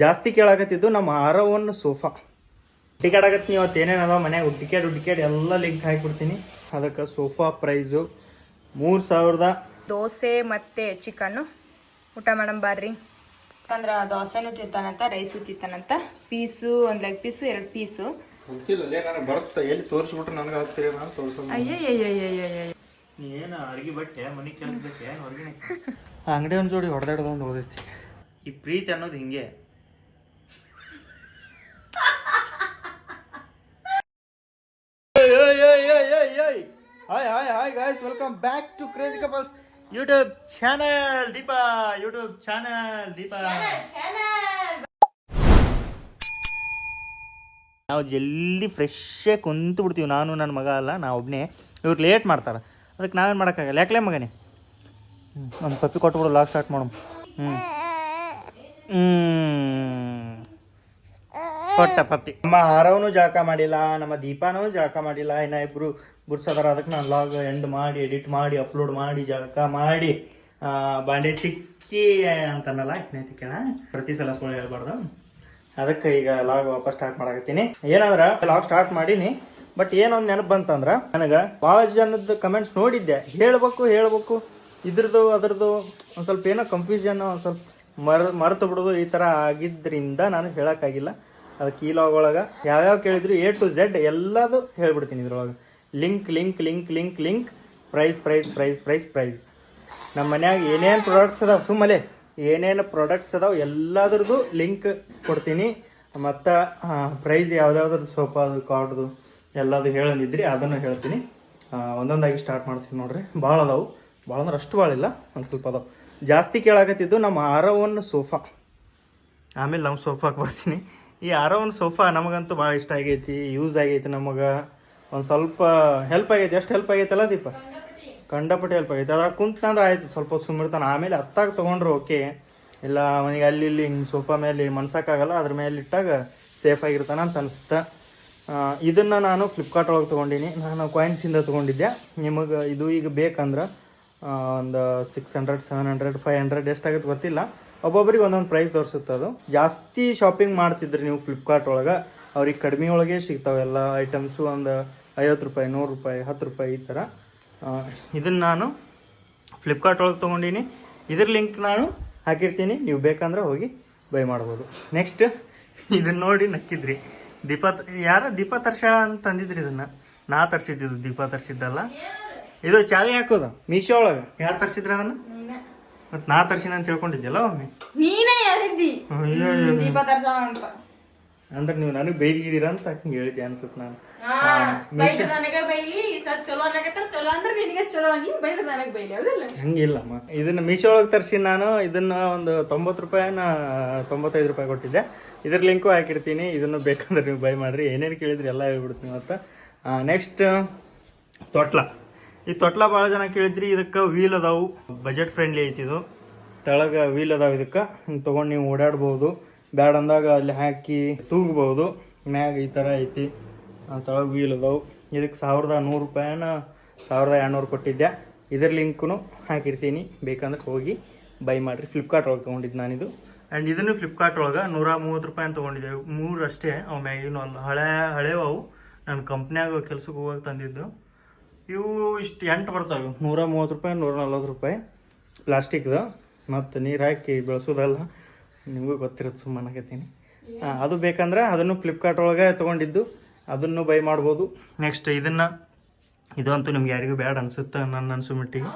ಜಾಸ್ತಿ ಕೇಳಾಕತ್ತಿದ್ದು ನಮ್ಮ ಆರವನ್ sofa. Ticket ಆಗತ್ತೆ ನೀವು ಅವತ್ತು ಏನೇನು ಅದಾವ ಮನ್ಯಾಗ? ಟಿಕೆಟ್ ಟಿಕೆಟ್ ಎಲ್ಲ ಲಿಂಕ್ ಹಾಕಿಬಿಡ್ತೀನಿ. ಅದಕ್ಕೆ ಸೋಫಾ ಪ್ರೈಸು ಮೂರು ಸಾವಿರದ ದೋಸೆ ಮತ್ತು ಚಿಕನ್ನು. ಊಟ ಮಾಡಮ್ ಬಾರ್ರಿ. ಅಂದ್ರೆ ದೋಸೆನೂ ತಿಂತಾನಂತ ರೈಸು ತಿಂತಾನಂತ. ಪೀಸು ಒಂದು ಲೆಗ್ ಪೀಸು ಎರಡು ಪೀಸು. ಬರುತ್ತೆ? ಎಲ್ಲಿ ತೋರಿಸ್ಬಿಟ್ರೆ ನನಗೆ ನಾನು ತೋರಿಸೋದು ಏನು ಅರ್ಗಿ ಬಟ್ಟೆ ಮನೆ ಕೆಲಸಕ್ಕೆ ಹೊರಗಡೆ ಅಂಗಡಿ ಒಂದು ಜೋಡಿ ಹೊಡೆದಾಡ್ದೊಂದು ಓದೈತಿ ಈ ಪ್ರೀತಿ ಅನ್ನೋದು ಹಿಂಗೆ hi hi hi guys welcome back to crazy couples YouTube channel Deepa YouTube channel Deepa ನಾವು ಜಲ್ದಿ ಫ್ರೆಶ್ ಕುಂತು ಬಿಡ್ತೀವಿ ನಾನು ನನ್ನ ಮಗ ಅಲ್ಲ ನಾ ಒಬ್ಬನೇ ಇವ್ರು ಲೇಟ್ ಮಾಡ್ತಾರೆ. ಅದಕ್ಕೆ ನಾವೇನು ಮಾಡೋಕ್ಕಾಗಲ್ಲ. ಯಾಕಲೇ ಮಗನೇ? ಒಂದು ಪಪ್ಪಿ ಕೊಟ್ಬಿಡು ಲಾಗ್ ಸ್ಟಾರ್ಟ್ ಮಾಡೋಣ. ಹ್ಞೂ ಹ್ಞೂ ಕೊಟ್ಟ ಪಪ್ಪಿ. ನಮ್ಮ ಆರವನು ಜಳಕ ಮಾಡಿಲ್ಲ ನಮ್ಮ ದೀಪಾನೂ ಜಳಕ ಮಾಡಿಲ್ಲ. ಇನ್ನ ಇಬ್ರು ಬುರ್ಸದಾರ ಅದಕ್ಕೆ ನಾನು ಲಾಗ್ ಎಂಡ್ ಮಾಡಿ, ಎಡಿಟ್ ಮಾಡಿ, ಅಪ್ಲೋಡ್ ಮಾಡಿ, ಜಳಕ ಮಾಡಿ ಬಾಂಡೆ ತಿಕ್ಕಿ ಅಂತನಲ್ಲ ಏನೈತಿ ಕೇಳ. ಪ್ರತಿ ಸಲ ಸುಳ್ಳು ಹೇಳ್ಬಾರ್ದು. ಅದಕ್ಕೆ ಈಗ ಲಾಗ್ ವಾಪಸ್ ಸ್ಟಾರ್ಟ್ ಮಾಡಕತ್ತೀನಿ. ಏನಂದ್ರೆ ಲಾಗ್ ಸ್ಟಾರ್ಟ್ ಮಾಡೀನಿ. ಬಟ್ ಏನೊಂದು ನೆನಪು ಬಂತಂದ್ರೆ, ನನಗೆ ಭಾಳ ಜನದ ಕಮೆಂಟ್ಸ್ ನೋಡಿದ್ದೆ. ಹೇಳ್ಬೇಕು ಹೇಳ್ಬೇಕು. ಇದ್ರದ್ದು ಅದ್ರದ್ದು ಒಂದು ಸ್ವಲ್ಪ ಏನೋ ಕನ್ಫ್ಯೂಷನ್ ಒಂದು ಸ್ವಲ್ಪ ಮರ, ಮರೆತು ಬಿಡೋದು ಈ ಥರ ಆಗಿದ್ದರಿಂದ ನಾನು ಹೇಳೋಕ್ಕಾಗಿಲ್ಲ ಅದಕ್ಕೆ ಈ ಲಾಗ್ ಒಳಗೆ ಯಾವ್ಯಾವ ಕೇಳಿದ್ರು ಎ ಟು ಝೆಡ್ ಎಲ್ಲದು ಹೇಳ್ಬಿಡ್ತೀನಿ ಇದ್ರೊಳಗೆ. Link link link link link. Price price price price price. ನಮ್ಮ ಮನ್ಯಾಗ ಏನೇನು ಪ್ರಾಡಕ್ಟ್ಸ್ ಅದಾವ ಸುಮ್ಮಲೆ ಏನೇನು ಪ್ರಾಡಕ್ಟ್ಸ್ ಅದಾವ ಎಲ್ಲದ್ರದ್ದು ಲಿಂಕ್ ಕೊಡ್ತೀನಿ. ಮತ್ತು ಪ್ರೈಸ್ ಯಾವುದಾದ್ರದ್ದು ಸೋಫಾ ಅದು ಕಾರ್ಡ್ದು ಎಲ್ಲದು ಹೇಳಂದಿದ್ರಿ ಅದನ್ನು ಹೇಳ್ತೀನಿ. ಒಂದೊಂದಾಗಿ ಸ್ಟಾರ್ಟ್ ಮಾಡ್ತೀನಿ ನೋಡ್ರಿ. ಭಾಳ ಅದಾವು. ಭಾಳ ಅಂದ್ರೆ ಅಷ್ಟು ಭಾಳ ಇಲ್ಲ, ಒಂದು ಸ್ವಲ್ಪ ಅದಾವು. ಜಾಸ್ತಿ ಕೇಳಾಕತ್ತಿದ್ದು ನಮ್ಮ ಆರವನ್ ಸೋಫಾ. ಆಮೇಲೆ ನಮ್ಮ ಸೋಫಾಕ್ಕೆ ಬರ್ತೀನಿ. ಈ ಆರೋ ಸೋಫಾ ನಮಗಂತೂ ಭಾಳ ಇಷ್ಟ ಆಗೈತಿ, ಯೂಸ್ ಆಗೈತಿ ನಮಗೆ. ಒಂದು ಸ್ವಲ್ಪ ಹೆಲ್ಪ್ ಆಗೈತೆ. ಎಷ್ಟು ಹೆಲ್ಪ್ ಆಗೈತಲ್ಲ ದೀಪ? ಕಂಡಪಟ್ಟಿ ಹೆಲ್ಪ್ ಆಗೈತೆ. ಅದ್ರಾಗ ಕುಂತಂದ್ರೆ ಆಯ್ತು. ಸ್ವಲ್ಪ ಹೊತ್ತು ಸುಮ್ಮಿರ್ತಾನೆ ಆಮೇಲೆ ಹತ್ತಾಗ ತೊಗೊಂಡ್ರು, ಓಕೆ. ಇಲ್ಲ, ಅವನಿಗೆ ಅಲ್ಲಿ ಇಲ್ಲಿ ಹಿಂಗೆ ಸೋಫಾ ಮೇಲೆ ಮನ್ಸಕ್ಕಾಗಲ್ಲ. ಅದ್ರ ಮೇಲೆ ಇಟ್ಟಾಗ ಸೇಫ್ ಆಗಿರ್ತಾನೆ ಅಂತ ಅನಿಸುತ್ತೆ. ಇದನ್ನು ನಾನು ಫ್ಲಿಪ್ಕಾರ್ಟ್ ಒಳಗೆ ತೊಗೊಂಡಿನಿ. ನಾನು ಕಾಯಿನ್ಸಿಂದ ತೊಗೊಂಡಿದ್ದೆ. ನಿಮಗೆ ಇದು ಈಗ ಬೇಕಂದ್ರೆ ಒಂದು six hundred seven hundred five hundred ಎಷ್ಟಾಗುತ್ತೆ ಗೊತ್ತಿಲ್ಲ. ಒಬ್ಬೊಬ್ಬರಿಗೆ ಒಂದೊಂದು ಪ್ರೈಸ್ ತೋರಿಸುತ್ತೆ ಅದು. ಜಾಸ್ತಿ ಶಾಪಿಂಗ್ ಮಾಡ್ತಿದ್ರಿ ನೀವು ಫ್ಲಿಪ್ಕಾರ್ಟ್ ಒಳಗೆ. ಅವ್ರಿಗೆ ಕಡಿಮೆ ಒಳಗೆ ಸಿಗ್ತಾವೆಲ್ಲ ಐಟಮ್ಸು ಒಂದು ಐವತ್ತು ರೂಪಾಯಿ ನೂರು ರೂಪಾಯಿ ಹತ್ತು ರೂಪಾಯಿ ಈ ಥರ ಇದನ್ನು ನಾನು ಫ್ಲಿಪ್ಕಾರ್ಟ್ ಒಳಗೆ ತೊಗೊಂಡೀನಿ. ಇದ್ರ ಲಿಂಕ್ ನಾನು ಹಾಕಿರ್ತೀನಿ. ನೀವು ಬೇಕಂದ್ರೆ ಹೋಗಿ ಬೈ ಮಾಡ್ಬೋದು. ನೆಕ್ಸ್ಟ್ ಇದನ್ನ ನೋಡಿ ನಕ್ಕಿದ್ರಿ. ದೀಪ ಯಾರ ದೀಪ ತರ್ಸ್ಯಾಳ ಅಂತ ತಂದಿದ್ರಿ ಇದನ್ನು? ನಾ ತರ್ಸಿದ್ದು ದೀಪ ತರ್ಸಿದ್ದಲ್ಲ? ಇದು ಚಾವಿ ಹಾಕೋದು ಮೀಶೋ ಒಳಗೆ. ಯಾರು ತರ್ಸಿದ್ರಿ ಅದನ್ನು? ಮತ್ತು ನಾ ತರ್ಸಿನ ಅಂತ ತಿಳ್ಕೊಂಡಿದ್ಯಲ್ಲ ಒಮ್ಮೆ? ನೀನೇ ಹೇಳಿದ್ದಿ. ದೀಪ ತರ್ಸ ಅಂತ ಅಂದ್ರೆ ನೀವು ನನಗೆ ಬೈದಿದ್ದೀರಾ ಅಂತ ಹಿಂಗೆ ಹೇಳಿದ್ದೆ ಅನ್ಸುತ್ತೆ ನಾನು. ಹಂಗಿಲ್ಲ ನನಗೆ ಬೈಲಿ ಈ ಸತ್ ಚಲೋ ಅನ್ನಕತ್ತಾರ ಚಲೋ ಅಂದ್ರೆ ನಿನಗೆ ಚಲೋ ನೀನ್ ಬೈದ್ರೆ ನನಗೆ ಬೈಲಿ ಹೌದಿಲ್ಲ? ಹಂಗಿಲ್ಲಮ್ಮ ಇದನ್ನ ಮೀಶೋ ಒಳಗೆ ತರಿಸಿ ನಾನು ಇದನ್ನ ಒಂದು ತೊಂಬತ್ತು ರೂಪಾಯಿನ ತೊಂಬತ್ತೈದು ರೂಪಾಯಿ ಕೊಟ್ಟಿದ್ದೆ. ಇದ್ರ ಲಿಂಕು ಹಾಕಿರ್ತೀನಿ ಇದನ್ನು ಬೇಕಂದ್ರೆ ನೀವು ಬೈ ಮಾಡ್ರಿ. ಏನೇನು ಕೇಳಿದ್ರಿ ಎಲ್ಲ ಹೇಳ್ಬಿಡ್ತೀನಿ ಮತ್ತೆ. ನೆಕ್ಸ್ಟ್ ತೊಟ್ಲ. ಈ ತೊಟ್ಲ ಭಾಳ ಜನ ಕೇಳಿದ್ರಿ ಇದಕ್ಕೆ ವೀಲ್ ಅದಾವು. ಬಜೆಟ್ ಫ್ರೆಂಡ್ಲಿ ಐತಿ ಇದು. ತಳಗ ವೀಲ್ ಅದಾವ ಇದಕ್ಕೆ. ಹಿಂಗೆ ತೊಗೊಂಡು ನೀವು ಓಡಾಡ್ಬೋದು. ಬ್ಯಾಡ್ ಅಂದಾಗ ಅಲ್ಲಿ ಹಾಕಿ ತೂಗ್ಬೋದು. ಮ್ಯಾಗ ಈ ಥರ ಐತಿ. ತೆಳಗೆ ವೀಲ್ ಅದಾವು. ಇದಕ್ಕೆ ಸಾವಿರದ ನೂರು ರೂಪಾಯಿನ ಸಾವಿರದ ಎರಡುನೂರು ಕೊಟ್ಟಿದ್ದೆ. ಇದರ ಲಿಂಕ್ನು ಹಾಕಿರ್ತೀನಿ. ಬೇಕಂದ್ರೆ ಹೋಗಿ ಬೈ ಮಾಡಿರಿ. ಫ್ಲಿಪ್ಕಾರ್ಟ್ ಒಳಗೆ ತೊಗೊಂಡಿದ್ದು ನಾನಿದು. ಆ್ಯಂಡ್ ಇದನ್ನು ಫ್ಲಿಪ್ಕಾರ್ಟ್ ಒಳಗೆ ನೂರ ಮೂವತ್ತು ರೂಪಾಯಿ ಅಂತ ತೊಗೊಂಡಿದ್ದೆ ಮೂರು ಅಷ್ಟೇ ಅವು ಮ್ಯಾಗಿನ ಒಂದು ಹಳೆ ಹಳೆವು ಅವು ನಾನು ಕಂಪ್ನ್ಯಾಗ ಕೆಲ್ಸಕ್ಕೆ ಹೋಗಾಗ ತಂದಿದ್ದು. ಇವು ಇಷ್ಟು ಎಂಟು ಬರ್ತವೆ. ನೂರ ಮೂವತ್ತು ರೂಪಾಯಿ, ನೂರ ನಲ್ವತ್ತು ರೂಪಾಯಿ. ಪ್ಲಾಸ್ಟಿಕ್ದು ಮತ್ತು ನೀರು ಹಾಕಿ ಬೆಳೆಸೋದಲ್ಲ. ನಿಮಗೂ ಗೊತ್ತಿರುತ್ತೆ ಸುಮ್ಮನೆ ಹಾಂ ಅದು ಬೇಕಂದ್ರೆ ಅದನ್ನು ಫ್ಲಿಪ್ಕಾರ್ಟ್ ಒಳಗೆ ತೊಗೊಂಡಿದ್ದು, ಅದನ್ನು ಬೈ ಮಾಡ್ಬೋದು. ನೆಕ್ಸ್ಟ್ ಇದನ್ನು, ಇದಂತೂ ನಿಮ್ಗೆ ಯಾರಿಗೂ ಬೇಡ ಅನ್ಸುತ್ತೆ ನನ್ನ ಅನ್ಸು ಮಟ್ಟಿಗೆ.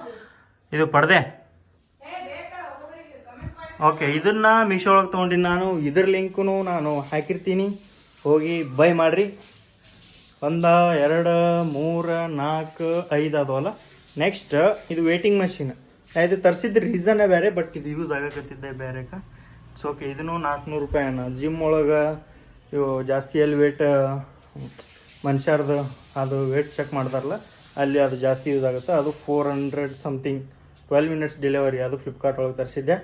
ಇದು ಪಡ್ದೆ ಓಕೆ ಇದನ್ನು ಮೀಶೋ ಒಳಗೆ ತೊಗೊಂಡಿನಿ ನಾನು. ಇದ್ರ ಲಿಂಕು ನಾನು ಹಾಕಿರ್ತೀನಿ. ಹೋಗಿ ಬೈ ಮಾಡಿರಿ. ಒಂದು, ಎರಡು, ಮೂರು, ನಾಲ್ಕು, ಐದು ಅದವಲ್ಲ ನೆಕ್ಸ್ಟ್ ಇದು ವೇಟಿಂಗ್ ಮಷಿನ್ ಇದು ತರಿಸಿದ ರೀಸನ್ನೇ ಬೇರೆ ಬಟ್ ಇದು ಯೂಸ್ ಆಗಕತ್ತಿದ್ದೆ ಬೇರೆಕ. ಸೊ ಓಕೆ ಇದನ್ನು ನಾಲ್ಕುನೂರು ಅಣ್ಣ ಜಿಮ್ ಒಳಗೆ ಇವು ಜಾಸ್ತಿ ಅಲ್ಲಿ ವೇಟ್ ಮನುಷ್ಯರ್ದು ಅದು ವೇಟ್ ಚೆಕ್ ಮಾಡ್ತಾರಲ್ಲ, ಅಲ್ಲಿ ಅದು ಜಾಸ್ತಿ ಯೂಸ್ ಆಗುತ್ತೆ. ಅದು four hundred something twelve minutes delivery ಅದು ಫ್ಲಿಪ್ಕಾರ್ಟ್ ಒಳಗೆ ತರಿಸಿದ್ದೆ.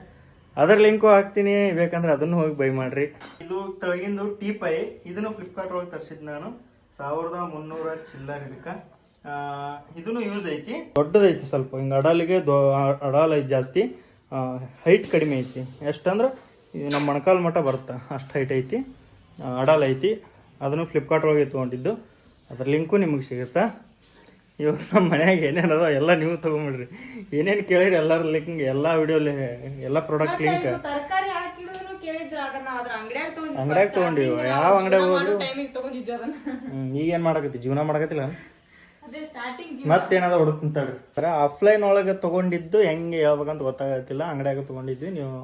ಅದರ ಲಿಂಕು ಹಾಕ್ತೀನಿ, ಬೇಕಂದ್ರೆ ಅದನ್ನು ಹೋಗಿ ಬೈ ಮಾಡಿರಿ. ಇದು ತೆಳಗಿಂದು ಟೀ ಪೈ ಇದನ್ನು ಫ್ಲಿಪ್ಕಾರ್ಟ್ ಒಳಗೆ ತರಿಸಿದ್ದು ನಾನು. ಸಾವಿರದ ಮುನ್ನೂರ ಚಿಲ್ಲರ್ ಇದಕ್ಕೆ. ಇದನ್ನು ಯೂಸ್ ಐತಿ. ದೊಡ್ಡದೈತಿ ಸ್ವಲ್ಪ, ಹಿಂಗೆ ಅಡಾಲಿಗೆ ದೊ ಅಡಾಲ್ ಐತಿ ಜಾಸ್ತಿ. ಹೈಟ್ ಕಡಿಮೆ ಐತಿ. ಎಷ್ಟಂದ್ರೆ ಇದು ನಮ್ಮ ಮೊಣಕಾಲು ಮಠ ಬರುತ್ತೆ. ಅಷ್ಟು ಹೈಟ್ ಐತಿ. ಅಡಲ್ ಐತಿ. ಅದನ್ನು ಫ್ಲಿಪ್ಕಾರ್ಟ್ ಒಳಗೆ ತೊಗೊಂಡಿದ್ದು. ಅದ್ರ ಲಿಂಕು ನಿಮಗೆ ಸಿಗುತ್ತೆ. ಇವಾಗ ನಮ್ಮ ಮನ್ಯಾಗ ಏನೇನು ಅದ ಎಲ್ಲ ನೀವು ತೊಗೊಂಬಿಡ್ರಿ. ಏನೇನು ಕೇಳಿರಿ ಎಲ್ಲರ ಲಿಂಕ್ ಎಲ್ಲ ವಿಡಿಯೋಲಿ ಎಲ್ಲ ಪ್ರಾಡಕ್ಟ್ ಲಿಂಕ್ ಅಂಗಡಿಯಾಗ ತಗೊಂಡ್ ಅಂಗಡ್ಯಾಗ ತೊಗೊಂಡಿವಿ. ಯಾವ ಅಂಗಡ್ಯಾಗ ಹೋದ್ರು? ಈಗೇನು ಮಾಡಕತ್ತಿ? ಜೀವನ ಮಾಡಕತ್ತಿಲ್ಲ? ಅದೇ ಸ್ಟಾರ್ಟಿಂಗ್ ಮತ್ತೇನದ ಹುಡುಕ್ತಾಳ್ರಿ ಬರ ಆಫ್ಲೈನ್ ಒಳಗೆ ತೊಗೊಂಡಿದ್ದು ಹೆಂಗೆ ಹೇಳ್ಬೇಕಂತ ಗೊತ್ತಾಗತ್ತಿಲ್ಲ. ಅಂಗಡ್ಯಾಗ ತೊಗೊಂಡಿದ್ವಿ. ನೀವು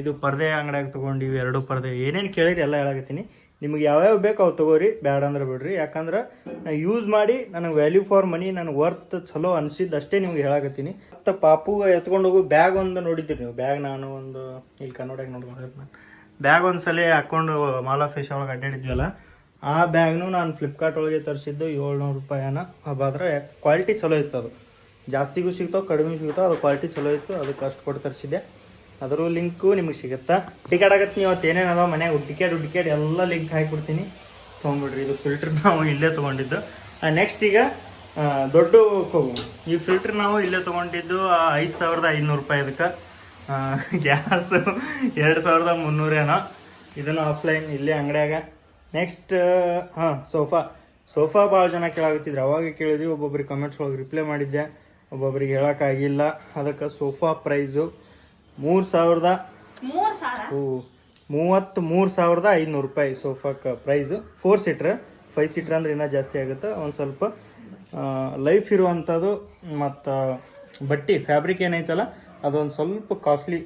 ಇದು ಪರದೆ ಅಂಗಡಿಯಾಗ ತೊಗೊಂಡಿವಿ, ಎರಡು ಪರದೆ. ಏನೇನು ಕೇಳಿರಿ ಎಲ್ಲ ಹೇಳಕತ್ತೀನಿ. ನಿಮ್ಗೆ ಯಾವ್ಯಾವ ಬೇಕು ಅವು ತೊಗೋರಿ, ಬ್ಯಾಡ ಅಂದ್ರೆ ಬಿಡ್ರಿ. ಯಾಕಂದ್ರೆ ನಾ ಯೂಸ್ ಮಾಡಿ ನನಗೆ ವ್ಯಾಲ್ಯೂ ಫಾರ್ ಮನಿ ನನಗೆ ವರ್ತ್ ಚಲೋ ಅನಿಸಿದ್ದು ಅಷ್ಟೇ ನಿಮ್ಗೆ ಹೇಳಕತ್ತೀನಿ. ಮತ್ತು ಪಾಪುಗೆ ಎತ್ಕೊಂಡು ಹೋಗು, ಬ್ಯಾಗ್ ಒಂದು ನೋಡಿದ್ದೀರಿ ನೀವು. ಬ್ಯಾಗ್ ನಾನು ಒಂದು, ಇಲ್ಲಿ ಕನ್ನಡಾಗ ನೋಡ್ಕೊಂಡು ನಾನು. ಬ್ಯಾಗ್ ಒಂದು ಸಲ ಹಾಕ್ಕೊಂಡು ಮಾಲಾ ಫಿಶ್ ಒಳಗೆ ಅಡ್ಡಾಡಿದ್ವಲ್ಲ, ಆ ಬ್ಯಾಗ್ನು ನಾನು ಫ್ಲಿಪ್ಕಾರ್ಟ್ ಒಳಗೆ ತರಿಸಿದ್ದು ಏಳ್ನೂರು ರೂಪಾಯಿನ. ಅದಾದ್ರೆ ಕ್ವಾಲಿಟಿ ಚಲೋ ಇತ್ತು ಅದು. ಜಾಸ್ತಿಗೂ ಸಿಗ್ತಾವೆ, ಕಡಿಮೆ ಸಿಗ್ತಾವೆ, ಅದು ಕ್ವಾಲಿಟಿ ಚಲೋ ಇತ್ತು, ಅದಕ್ಕೆ ಅಷ್ಟು ಕೊಟ್ಟು ತರಿಸಿದ್ದೆ. ಅದ್ರ ಲಿಂಕು ನಿಮಗೆ ಸಿಗುತ್ತಾ? ಟಿಕೆಟ್ ಆಗತ್ತೆ ನೀವು ಅವತ್ತು ಏನೇನು ಅದಾವ ಮನ್ಯಾಗ? ಟಿಕೆಟ್ ಟಿಕೆಟ್ ಎಲ್ಲ ಲಿಂಕ್ ಹಾಕಿಬಿಡ್ತೀನಿ. ತೊಗೊಂಬಿಡ್ರಿ ಇದು ಫಿಲ್ಟರ್ ನಾವು ಇಲ್ಲೇ ತೊಗೊಂಡಿದ್ದು. ನೆಕ್ಸ್ಟ್ ಈಗ ದೊಡ್ಡ ಈ ಫಿಲ್ಟ್ರ್ ನಾವು ಇಲ್ಲೇ ತೊಗೊಂಡಿದ್ದು ಐದು ಸಾವಿರದ ಐನೂರು ರೂಪಾಯಿ ಅದಕ್ಕೆ. ಗ್ಯಾಸು ಎರಡು ಸಾವಿರದ ಮುನ್ನೂರೇನೋ ಇದನ್ನು ಆಫ್ಲೈನ್ ಇಲ್ಲೇ ಅಂಗಡಿಯಾಗ. ನೆಕ್ಸ್ಟ್ ಹಾಂ, ಸೋಫಾ. ಸೋಫಾ ಭಾಳ ಜನ ಕೇಳಾಕತ್ತಿದ್ರು. ಅವಾಗ ಕೇಳಿದ್ರಿ ಒಬ್ಬೊಬ್ರಿಗೆ ಕಮೆಂಟ್ಸ್ ಒಳಗೆ ರಿಪ್ಲೈ ಮಾಡಿದ್ದೆ. ಒಬ್ಬೊಬ್ರಿಗೆ ಹೇಳೋಕ್ಕಾಗಿಲ್ಲ ಅದಕ್ಕೆ ಸೋಫಾ ಪ್ರೈಸು ಮೂರು ಸಾವಿರದ ಮೂರ್ ಸಾವಿರ ಮೂವತ್ತು ಮೂರು ಸಾವಿರದ ಐನೂರು ರೂಪಾಯಿ. ಸೋಫಾಕ್ಕೆ price four seater five seater ಅಂದ್ರೆ ಇನ್ನೂ ಜಾಸ್ತಿ ಆಗುತ್ತೆ. ಒಂದು ಸ್ವಲ್ಪ ಲೈಫ್ ಇರುವಂಥದ್ದು ಮತ್ತು ಬಟ್ಟೆ ಫ್ಯಾಬ್ರಿಕ್ ಏನೈತಲ್ಲ ಅದೊಂದು ಸ್ವಲ್ಪ ಕಾಸ್ಟ್ಲಿ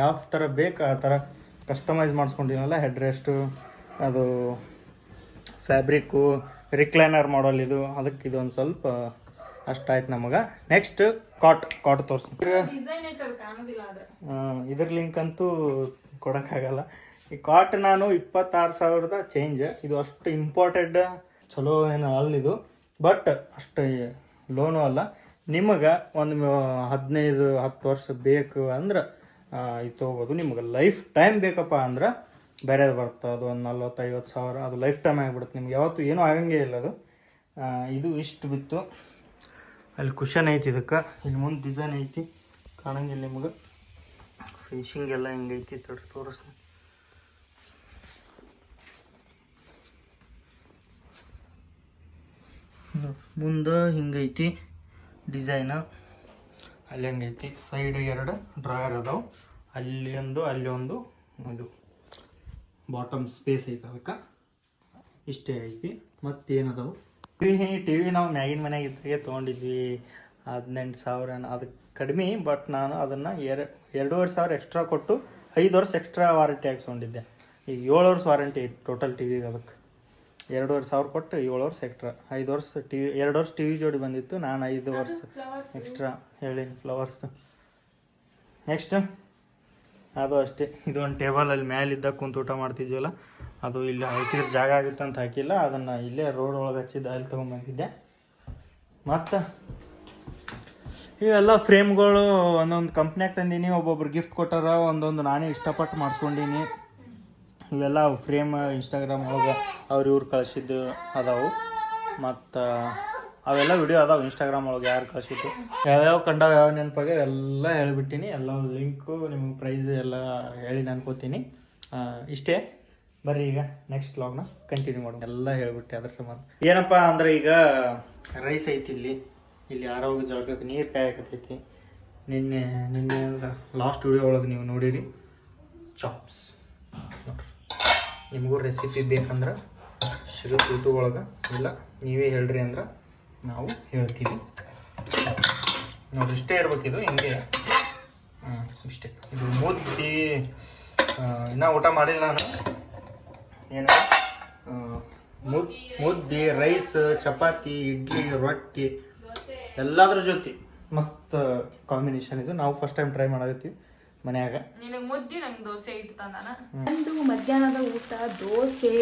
ಯಾವ ಥರ ಬೇಕು ಆ ಥರ ಕಸ್ಟಮೈಸ್ ಮಾಡಿಸ್ಕೊಂಡಿನಲ್ಲ ಹೆಡ್ ರೆಸ್ಟು ಅದು ಫ್ಯಾಬ್ರಿಕ್ಕು ರಿಕ್ಲೈನರ್ ಮಾಡಲ್ ಇದು ಅದಕ್ಕೆ ಇದೊಂದು ಸ್ವಲ್ಪ ಅಷ್ಟಾಯ್ತು ನಮಗೆ. ನೆಕ್ಸ್ಟ್ ಕಾಟ್ ಕಾಟ್ ತೋರಿಸಿ. ಇದ್ರ ಲಿಂಕ್ ಅಂತೂ ಕೊಡೋಕ್ಕಾಗಲ್ಲ. ಈ ಕಾಟ್ ನಾನು ಇಪ್ಪತ್ತಾರು ಸಾವಿರದ ಚೇಂಜ್ ಇದು ಅಷ್ಟು ಇಂಪಾರ್ಟೆಡ್ ಚಲೋ ಏನು ಅಲ್ಲಿದು ಬಟ್ ಅಷ್ಟು ಲೋನು ಅಲ್ಲ. ನಿಮಗೆ ಒಂದು ಹದಿನೈದು ಹತ್ತು ವರ್ಷ ಬೇಕು ಅಂದ್ರೆ ಇದು ತೊಗೋಬೋದು. ನಿಮ್ಗೆ ಲೈಫ್ ಟೈಮ್ ಬೇಕಪ್ಪ ಅಂದ್ರೆ ಬೇರೆದು ಬರುತ್ತೆ. ಅದು ಒಂದು ನಲ್ವತ್ತು ಐವತ್ತು ಸಾವಿರ ಅದು ಲೈಫ್ ಟೈಮ್ ಆಗಿಬಿಡುತ್ತೆ. ನಿಮ್ಗೆ ಯಾವತ್ತೂ ಏನೂ ಆಗಂಗೇ ಇಲ್ಲ ಅದು. ಇದು ಇಷ್ಟು ಬಿತ್ತು. ಅಲ್ಲಿ ಕುಷನ್ ಐತಿ ಇದಕ್ಕೆ. ಇಲ್ಲಿ ಮುಂದೆ ಡಿಸೈನ್ ಐತಿ. ಕಾಣಂಗಿಲ್ಲ ನಿಮಗೆ. ಫಿನಿಶಿಂಗ್ ಎಲ್ಲ ಹಿಂಗೈತಿ ತೋರಿ ತೋರಿಸ್ ಮುಂದೆ ಹಿಂಗೈತಿ ಡಿಸೈನ್ ಅಲ್ಲಿ ಹಂಗೈತಿ ಸೈಡ್ ಎರಡು ಡ್ರಾಯರ್ ಅದಾವೆ. ಅಲ್ಲಿ ಒಂದು ಅಲ್ಲಿ ಒಂದು, ಇದು ಬಾಟಮ್ ಸ್ಪೇಸ್ ಐತೆ ಅದಕ್ಕೆ. ಇಷ್ಟೇ ಐತಿ. ಮತ್ತೇನದಾವು ಟಿ ವಿ ಟಿ ವಿ ನಾವು ಮ್ಯಾಗಿನ ಮನ್ಯಾಗ ಇದ್ದಾಗೆ ತೊಗೊಂಡಿದ್ವಿ ಹದಿನೆಂಟು ಸಾವಿರ ಅದು ಕಡಿಮೆ ಬಟ್ ನಾನು ಅದನ್ನು ಎರ ಎರಡೂವರೆ ಸಾವಿರ ಎಕ್ಸ್ಟ್ರಾ ಕೊಟ್ಟು ಐದು ವರ್ಷ ಎಕ್ಸ್ಟ್ರಾ ವಾರಂಟಿ ಹಾಕ್ಸ್ಕೊಂಡಿದ್ದೆ. ಈಗ ಏಳು ವರ್ಷ ವಾರಂಟಿ ಟೋಟಲ್ ಟಿ ವಿಗೆ ಅದಕ್ಕೆ. ಎರಡೂವರೆ ಸಾವಿರ ಕೊಟ್ಟು ಏಳು ವರ್ಷ ಎಕ್ಸ್ಟ್ರಾ ಐದು ವರ್ಷ ಟಿ ವಿ ಎರಡು ವರ್ಷ ಟಿ ವಿ ಜೋಡಿ ಬಂದಿತ್ತು ನಾನು ಐದು ವರ್ಷ ಎಕ್ಸ್ಟ್ರಾ ಹೇಳಿ ಫ್ಲವರ್ಸ್ ನೆಕ್ಸ್ಟ್ ಅದು ಅಷ್ಟೇ. ಇದೊಂದು ಟೇಬಲಲ್ಲಿ ಮೇಲಿದ್ದ ಕುಂತು ಊಟ ಮಾಡ್ತಿದ್ವಲ್ಲ, ಅದು ಇಲ್ಲಿ ಹಾಕಿದ್ರೆ ಜಾಗ ಆಗುತ್ತೆ ಅಂತ ಹಾಕಿಲ್ಲ, ಅದನ್ನು ಇಲ್ಲೇ ರೋಡ್ ಒಳಗೆ ಹಚ್ಚಿದ್ದ ಅಲ್ಲಿ ತೊಗೊಂಬಂದಿದ್ದೆ ಮತ್ತು? ಇವೆಲ್ಲ ಫ್ರೇಮ್ಗಳು ಒಂದೊಂದು ಕಂಪ್ನ್ಯಾಗ ತಂದೀನಿ, ಒಬ್ಬೊಬ್ರು ಗಿಫ್ಟ್ ಕೊಟ್ಟಾರ, ಒಂದೊಂದು ನಾನೇ ಇಷ್ಟಪಟ್ಟು ಮಾಡಿಸ್ಕೊಂಡೀನಿ. ಇವೆಲ್ಲ ಫ್ರೇಮ್ ಇನ್ಸ್ಟಾಗ್ರಾಮ್ ಒಳಗೆ ಅವ್ರು ಇವ್ರು ಕಳಿಸಿದ್ದು ಅದಾವು. ಮತ್ತು ಅವೆಲ್ಲ ವಿಡಿಯೋ ಅದಾವ ಇನ್ಸ್ಟಾಗ್ರಾಮ್ ಒಳಗೆ ಯಾರು ಕಳಿಸಿದ್ದು. ಯಾವ್ಯಾವ ಕಂಡ ಯಾವ ನೆನಪಾಗ ಎಲ್ಲ ಹೇಳಿಬಿಟ್ಟಿನಿ. ಎಲ್ಲ ಲಿಂಕು ನಿಮ್ಗೆ ಪ್ರೈಸ್ ಎಲ್ಲ ಹೇಳಿ ಅನ್ಕೋತೀನಿ ಇಷ್ಟೇ. ಬರ್ರಿ ಈಗ ನೆಕ್ಸ್ಟ್ ವ್ಲಾಗ್ನ ಕಂಟಿನ್ಯೂ ಮಾಡೋಣ. ಎಲ್ಲ ಹೇಳ್ಬಿಟ್ಟೆ ಅದ್ರ ಸಂಬಂಧ. ಏನಪ್ಪ ಅಂದ್ರೆ ಈಗ ರೈಸ್ ಐತಿ ಇಲ್ಲಿ. ಇಲ್ಲಿ ಆರೋಗ್ಯ ಜಳಕಕ್ಕೆ ನೀರು ಕಾಯಕತ್ತೈತಿ ನಿನ್ನೆ ನಿನ್ನೆ ಲಾಸ್ಟ್ ವಿಡಿಯೋ ಒಳಗೆ ನೀವು ನೋಡಿರಿ. ಚಾಪ್ಸ್ ನಿಮಗೂ ರೆಸಿಪಿ ಬೇಕಂದ್ರೆ ಸಿಗುತ್ತೆ ಯೂಟ್ಯೂಬ್ ಒಳಗೆ. ಇಲ್ಲ, ನೀವೇ ಹೇಳ್ರಿ ಅಂದ್ರೆ. ನಾವು ಹೇಳ್ತೀವಿ. ನೋಡಿ ಇಷ್ಟೇ ಇದು ಹಿಂಗೆ. ಹ್ಞೂ ಇಷ್ಟೇ. ಇದು ಮುದ್ದಿ ಇನ್ನೂ ಊಟ ಮಾಡಿಲ್ಲ ನಾನು. ಏನು? ಮುದ್ ಮುದ್ದೆ ರೈಸ್ ಚಪಾತಿ ಇಡ್ಲಿ ರೊಟ್ಟಿ ಎಲ್ಲದ್ರ ಜೊತೆ. ಮಸ್ತ್ ಕಾಂಬಿನೇಷನ್ ಇದು. ನಾವು ಫಸ್ಟ್ ಟೈಮ್ ಟ್ರೈ ಮಾಡಕತ್ತೀವಿ ಮನ್ಯಾಗ. ನಿನಗೆ ಮುದ್ದಿ ನಂಗೆ ದೋಸೆ ಇಟ್ಟು ತಂದಾನ ನಂದು ಮಧ್ಯಾಹ್ನದ ಊಟ ದೋಸೆ.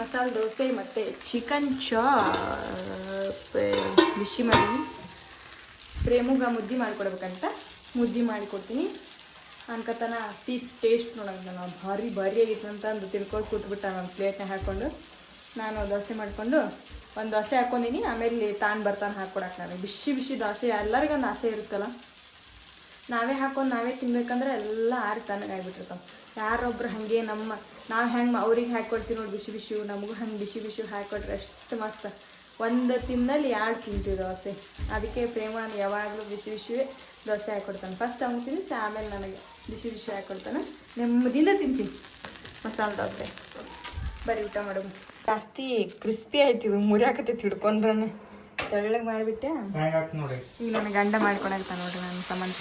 ಮಸಾಲೆ ದೋಸೆ ಮತ್ತು ಚಿಕನ್ ಚಾಪ್ ಬಿಸಿ ಮಾಡಿ. ಪ್ರೇಮುಗ ಮುದ್ದೆ ಮಾಡಿಕೊಡ್ಬೇಕಂತ. ಮುದ್ದೆ ಮಾಡಿಕೊಡ್ತೀನಿ. ಅನ್ಕತನ ಪೀಸ್ ಟೇಸ್ಟ್ ನೋಡೋಣ. ನಾವು ಭಾರಿ ಭಾರಿ ಆಗಿತ್ತು ಅಂತ ಅಂದು ತಿಳ್ಕೊಂಡು ಕೂತ್ಬಿಟ್ಟ ನಾನು ಪ್ಲೇಟ್ನಾಗ ಹಾಕ್ಕೊಂಡು. ನಾನು ದೋಸೆ ಮಾಡಿಕೊಂಡು ಒಂದು ದೋಸೆ ಹಾಕ್ಕೊಂಡಿನಿ ಆಮೇಲೆ ತಾನು ಬರ್ತಾನೆ ಹಾಕ್ಕೊಡಕ್ಕೆ ನಾನು ಬಿಸಿ ಬಿಸಿ ದೋಸೆ. ಎಲ್ಲರಿಗೂ ಒಂದು ಆಸೆ ಇರುತ್ತಲ್ಲ. ನಾವೇ ಹಾಕೊಂಡು ನಾವೇ ತಿನ್ಬೇಕಂದ್ರೆ ಎಲ್ಲ ಆರು ತನಗಾಗ್ಬಿಟ್ಟಿರ್ತಾವೆ ಯಾರೊಬ್ರು ಹಾಗೆ ನಮ್ಮ ನಾವು ಹೆಂಗೆ ಅವ್ರಿಗೆ ಹಾಕ್ಕೊಡ್ತೀವಿ ನೋಡಿ ಬಿಸಿ ಬಿಸಿ ನಮಗೂ ಹಂಗೆ ಬಿಸಿ ಬಿಸಿ ಹಾಕೊಟ್ರೆ ಅಷ್ಟು ಮಸ್ತ್. ಒಂದು ತಿನ್ನಲ್ಲಿ ಎರಡು ತಿಂತೀವಿ ದೋಸೆ? ಅದಕ್ಕೆ ಪ್ರೇಮ ನಾನು ಯಾವಾಗಲೂ ಬಿಸಿ ಬಿಸಿ ದೋಸೆ ಹಾಕ್ಕೊಡ್ತಾನೆ ಫಸ್ಟ್ ಅವ್ನು ತಿನ್ನಿಸಿ ಆಮೇಲೆ ನನಗೆ ಬಿಸಿ ಬಿಸಿ ಹಾಕೊಡ್ತಾನೆ ನೆಮ್ಮದಿಯಿಂದ ತಿಂತೀನಿ. ಮಸಾಲೆ ದೋಸೆ. ಬರೀ ಊಟ ಮಾಡು. ಜಾಸ್ತಿ ಕ್ರಿಸ್ಪಿ ಆಯ್ತು ಇದು. ಮುರಿಯಾಕತ್ತೈತಿ ಹಿಡ್ಕೊಂಡ್ರನೆ ತೆಳ್ಳಗೆ ಮಾಡಿಬಿಟ್ಟೆ? ಈಗ ನನ್ನ ಗಂಡ ಮಾಡ್ಕೊಂಡಾಗ್ತಾನೆ ನೋಡ್ರಿ ನನ್ನ ಸಂಬಂಧ.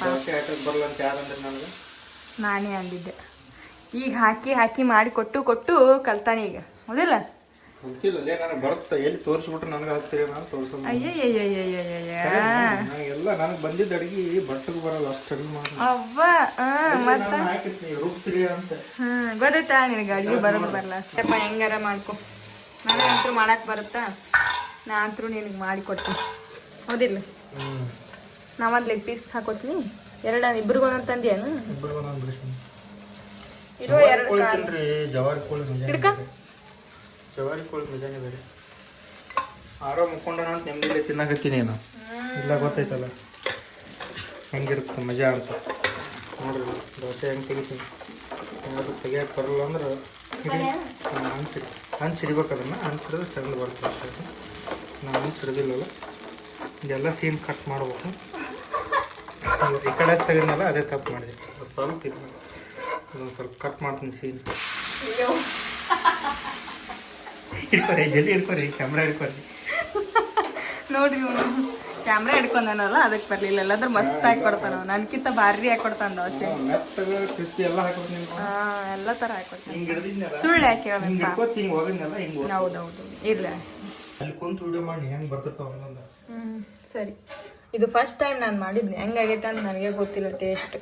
ನಾನೇ ಅಂದಿದ್ದೆ. ಈಗ ಹಾಕಿ ಹಾಕಿ ಮಾಡಿ ಕೊಟ್ಟು ಕೊಟ್ಟು ಕಲ್ತಾನೆ ಈಗ. ಹೌದಿಲ್ಲ? ಬರುತ್ತೆ? ಎಲ್ಲಿ ತೋರಿಸ್ಬಿಟ್ರೆ ನನಗೆ ಹಚ್ತೀರಿ ನಾನು ತೋರಿಸೋದು? ಅಯ್ಯಯ್ಯಯ್ಯಯ್ಯಯ್ಯ. ನನಗೆಲ್ಲ ನನಗೆ ಬಂದಿದ್ದ ಅಡಿಗೆ ಬಟ್ಟೆಗೂ ಬರಲ್ಲ ಅಷ್ಟು ಅಡಿಗೆ ಮಾಡಿ ಅವ್ವ ಆ, ಮತ್ತ? ರುಬ್ತೀರಿ ಅಂತ. ಹ್ಮ್ ಗೊತ್ತಾಯ್ತಾ ನಿನಗೆ ಅಡುಗೆ ಬರೋದು ಬರಲ್ಲ? ಅಷ್ಟಪ್ಪ ಹೆಂಗಾರ ಮಾಡ್ಕೊ. ನಾನು ಅಂತೂ ಮಾಡಕ್ಕೆ ಬರುತ್ತಾ? ನಾ ಅಂತೂ ನಿನಗೆ ಮಾಡಿ ಕೊಡ್ತೀನಿ. ಹೌದಿಲ್ಲ? ನಾವೊಂದು ಲೆಗ್ ಪೀಸ್ ಹಾಕೋತೀನಿ. ಎರಡು ಇಬ್ರಿಗೂ ಒಂದೊಂದು ತಂದಿಯೇನು ಇರೋ ಎರಡು ಕೋಳಿ ಕಾಲು. ತಿನ್ರಿ ಜವಾರಿ ಕೋಳಿ ಮಜಾನೇ ಹಿಡ್ಕ. ಜವಾರಿ ಕೋಳಿ ಮಜಾನೇ ಬೇರೆ. ಆರೋ ಮುಕ್ಕೊಂಡನ ಅಂತ ನೆಮ್ಮದಿಯಲ್ಲಿ ತಿನ್ನಕತ್ತೀನಿ ನಾನು. ಇಲ್ಲ ಗೊತ್ತೈತಲ್ಲ ಹೆಂಗಿರುತ್ತೆ ಮಜಾ ಅಂತ ನೋಡ್ರಿ ದೋಸೆ ಹೆಂಗೆ ತೆಗಿತೀನಿ. ಅದು ತೆಗಿಯಕ್ಕೆ ಬರಲ್ಲ ಅಂದ್ರೆ ಹಂಚಿ ಹಂಚಿ ಹಿಡಿಬೇಕು ಅದನ್ನು. ಹಂಚ್ ಚಂದ ಬರುತ್ತೆ ಅಷ್ಟೇ. ನಾನು ಹಂಚಿಡ್ದಿಲ್ಲಲ್ಲ ಇದೆಲ್ಲ ಸೀನ್ ಕಟ್ ಮಾಡ್ಬೇಕು. ಈ ಕಡೆ ತೆಗಿದ್ನಲ್ಲ ಅದೇ ತಪ್ಪು ಮಾಡಿದೆ. ಅದು ಸ್ವಲ್ಪ ಇದು ಅದೊಂದು ಸ್ವಲ್ಪ ಕಟ್ ಮಾಡ್ತೀನಿ ಸೀನ್ ಹಿಡ್ಕೊರಿ ಜಲ್ದಿ ಹಿಡ್ಕೊರಿ ಕ್ಯಾಮ್ರಾ ಹಿಡ್ಕೊರಿ. ನೋಡ್ರಿ ಇವನು. ಕ್ಯಾಮ್ರಾ ಹಿಡ್ಕೊಂಡನಲ್ಲ ಅದಕ್ಕೆ ಬರ್ಲಿಲ್ಲ. ಎಲ್ಲಾದ್ರೂ ಮಸ್ತ್ ಹಾಕಿ ಕೊಡ್ತಾನ ನನ್ಕಿಂತ ಭಾರಿ ಹಾಕಿ ಕೊಡ್ತಾನ ದೋಸೆ ಎಲ್ಲ ತರ ಹಾಕಿ ಕೊಡ್ತಾನೆ. ಸುಳ್ಳು ಯಾಕೆ ಹೌದೌದು. ಇರ್ಲ. ಅಲ್ಲಿ ಕುಂತು ವಿಡಿಯೋ ಮಾಡಿ ಹೆಂಗೆ ಬರ್ತಿರ್ತಾವ ಒಂದೊಂದು ಹ್ಮ್ ಸರಿ. ಇದು ಫಸ್ಟ್ ಟೈಮ್ ನಾನು ಮಾಡಿದ್ನಿ. ಹೆಂಗಾಗೈತೆ ಅಂತ ನನಗೆ ಗೊತ್ತಿಲ್ಲ ಟೇಸ್ಟ್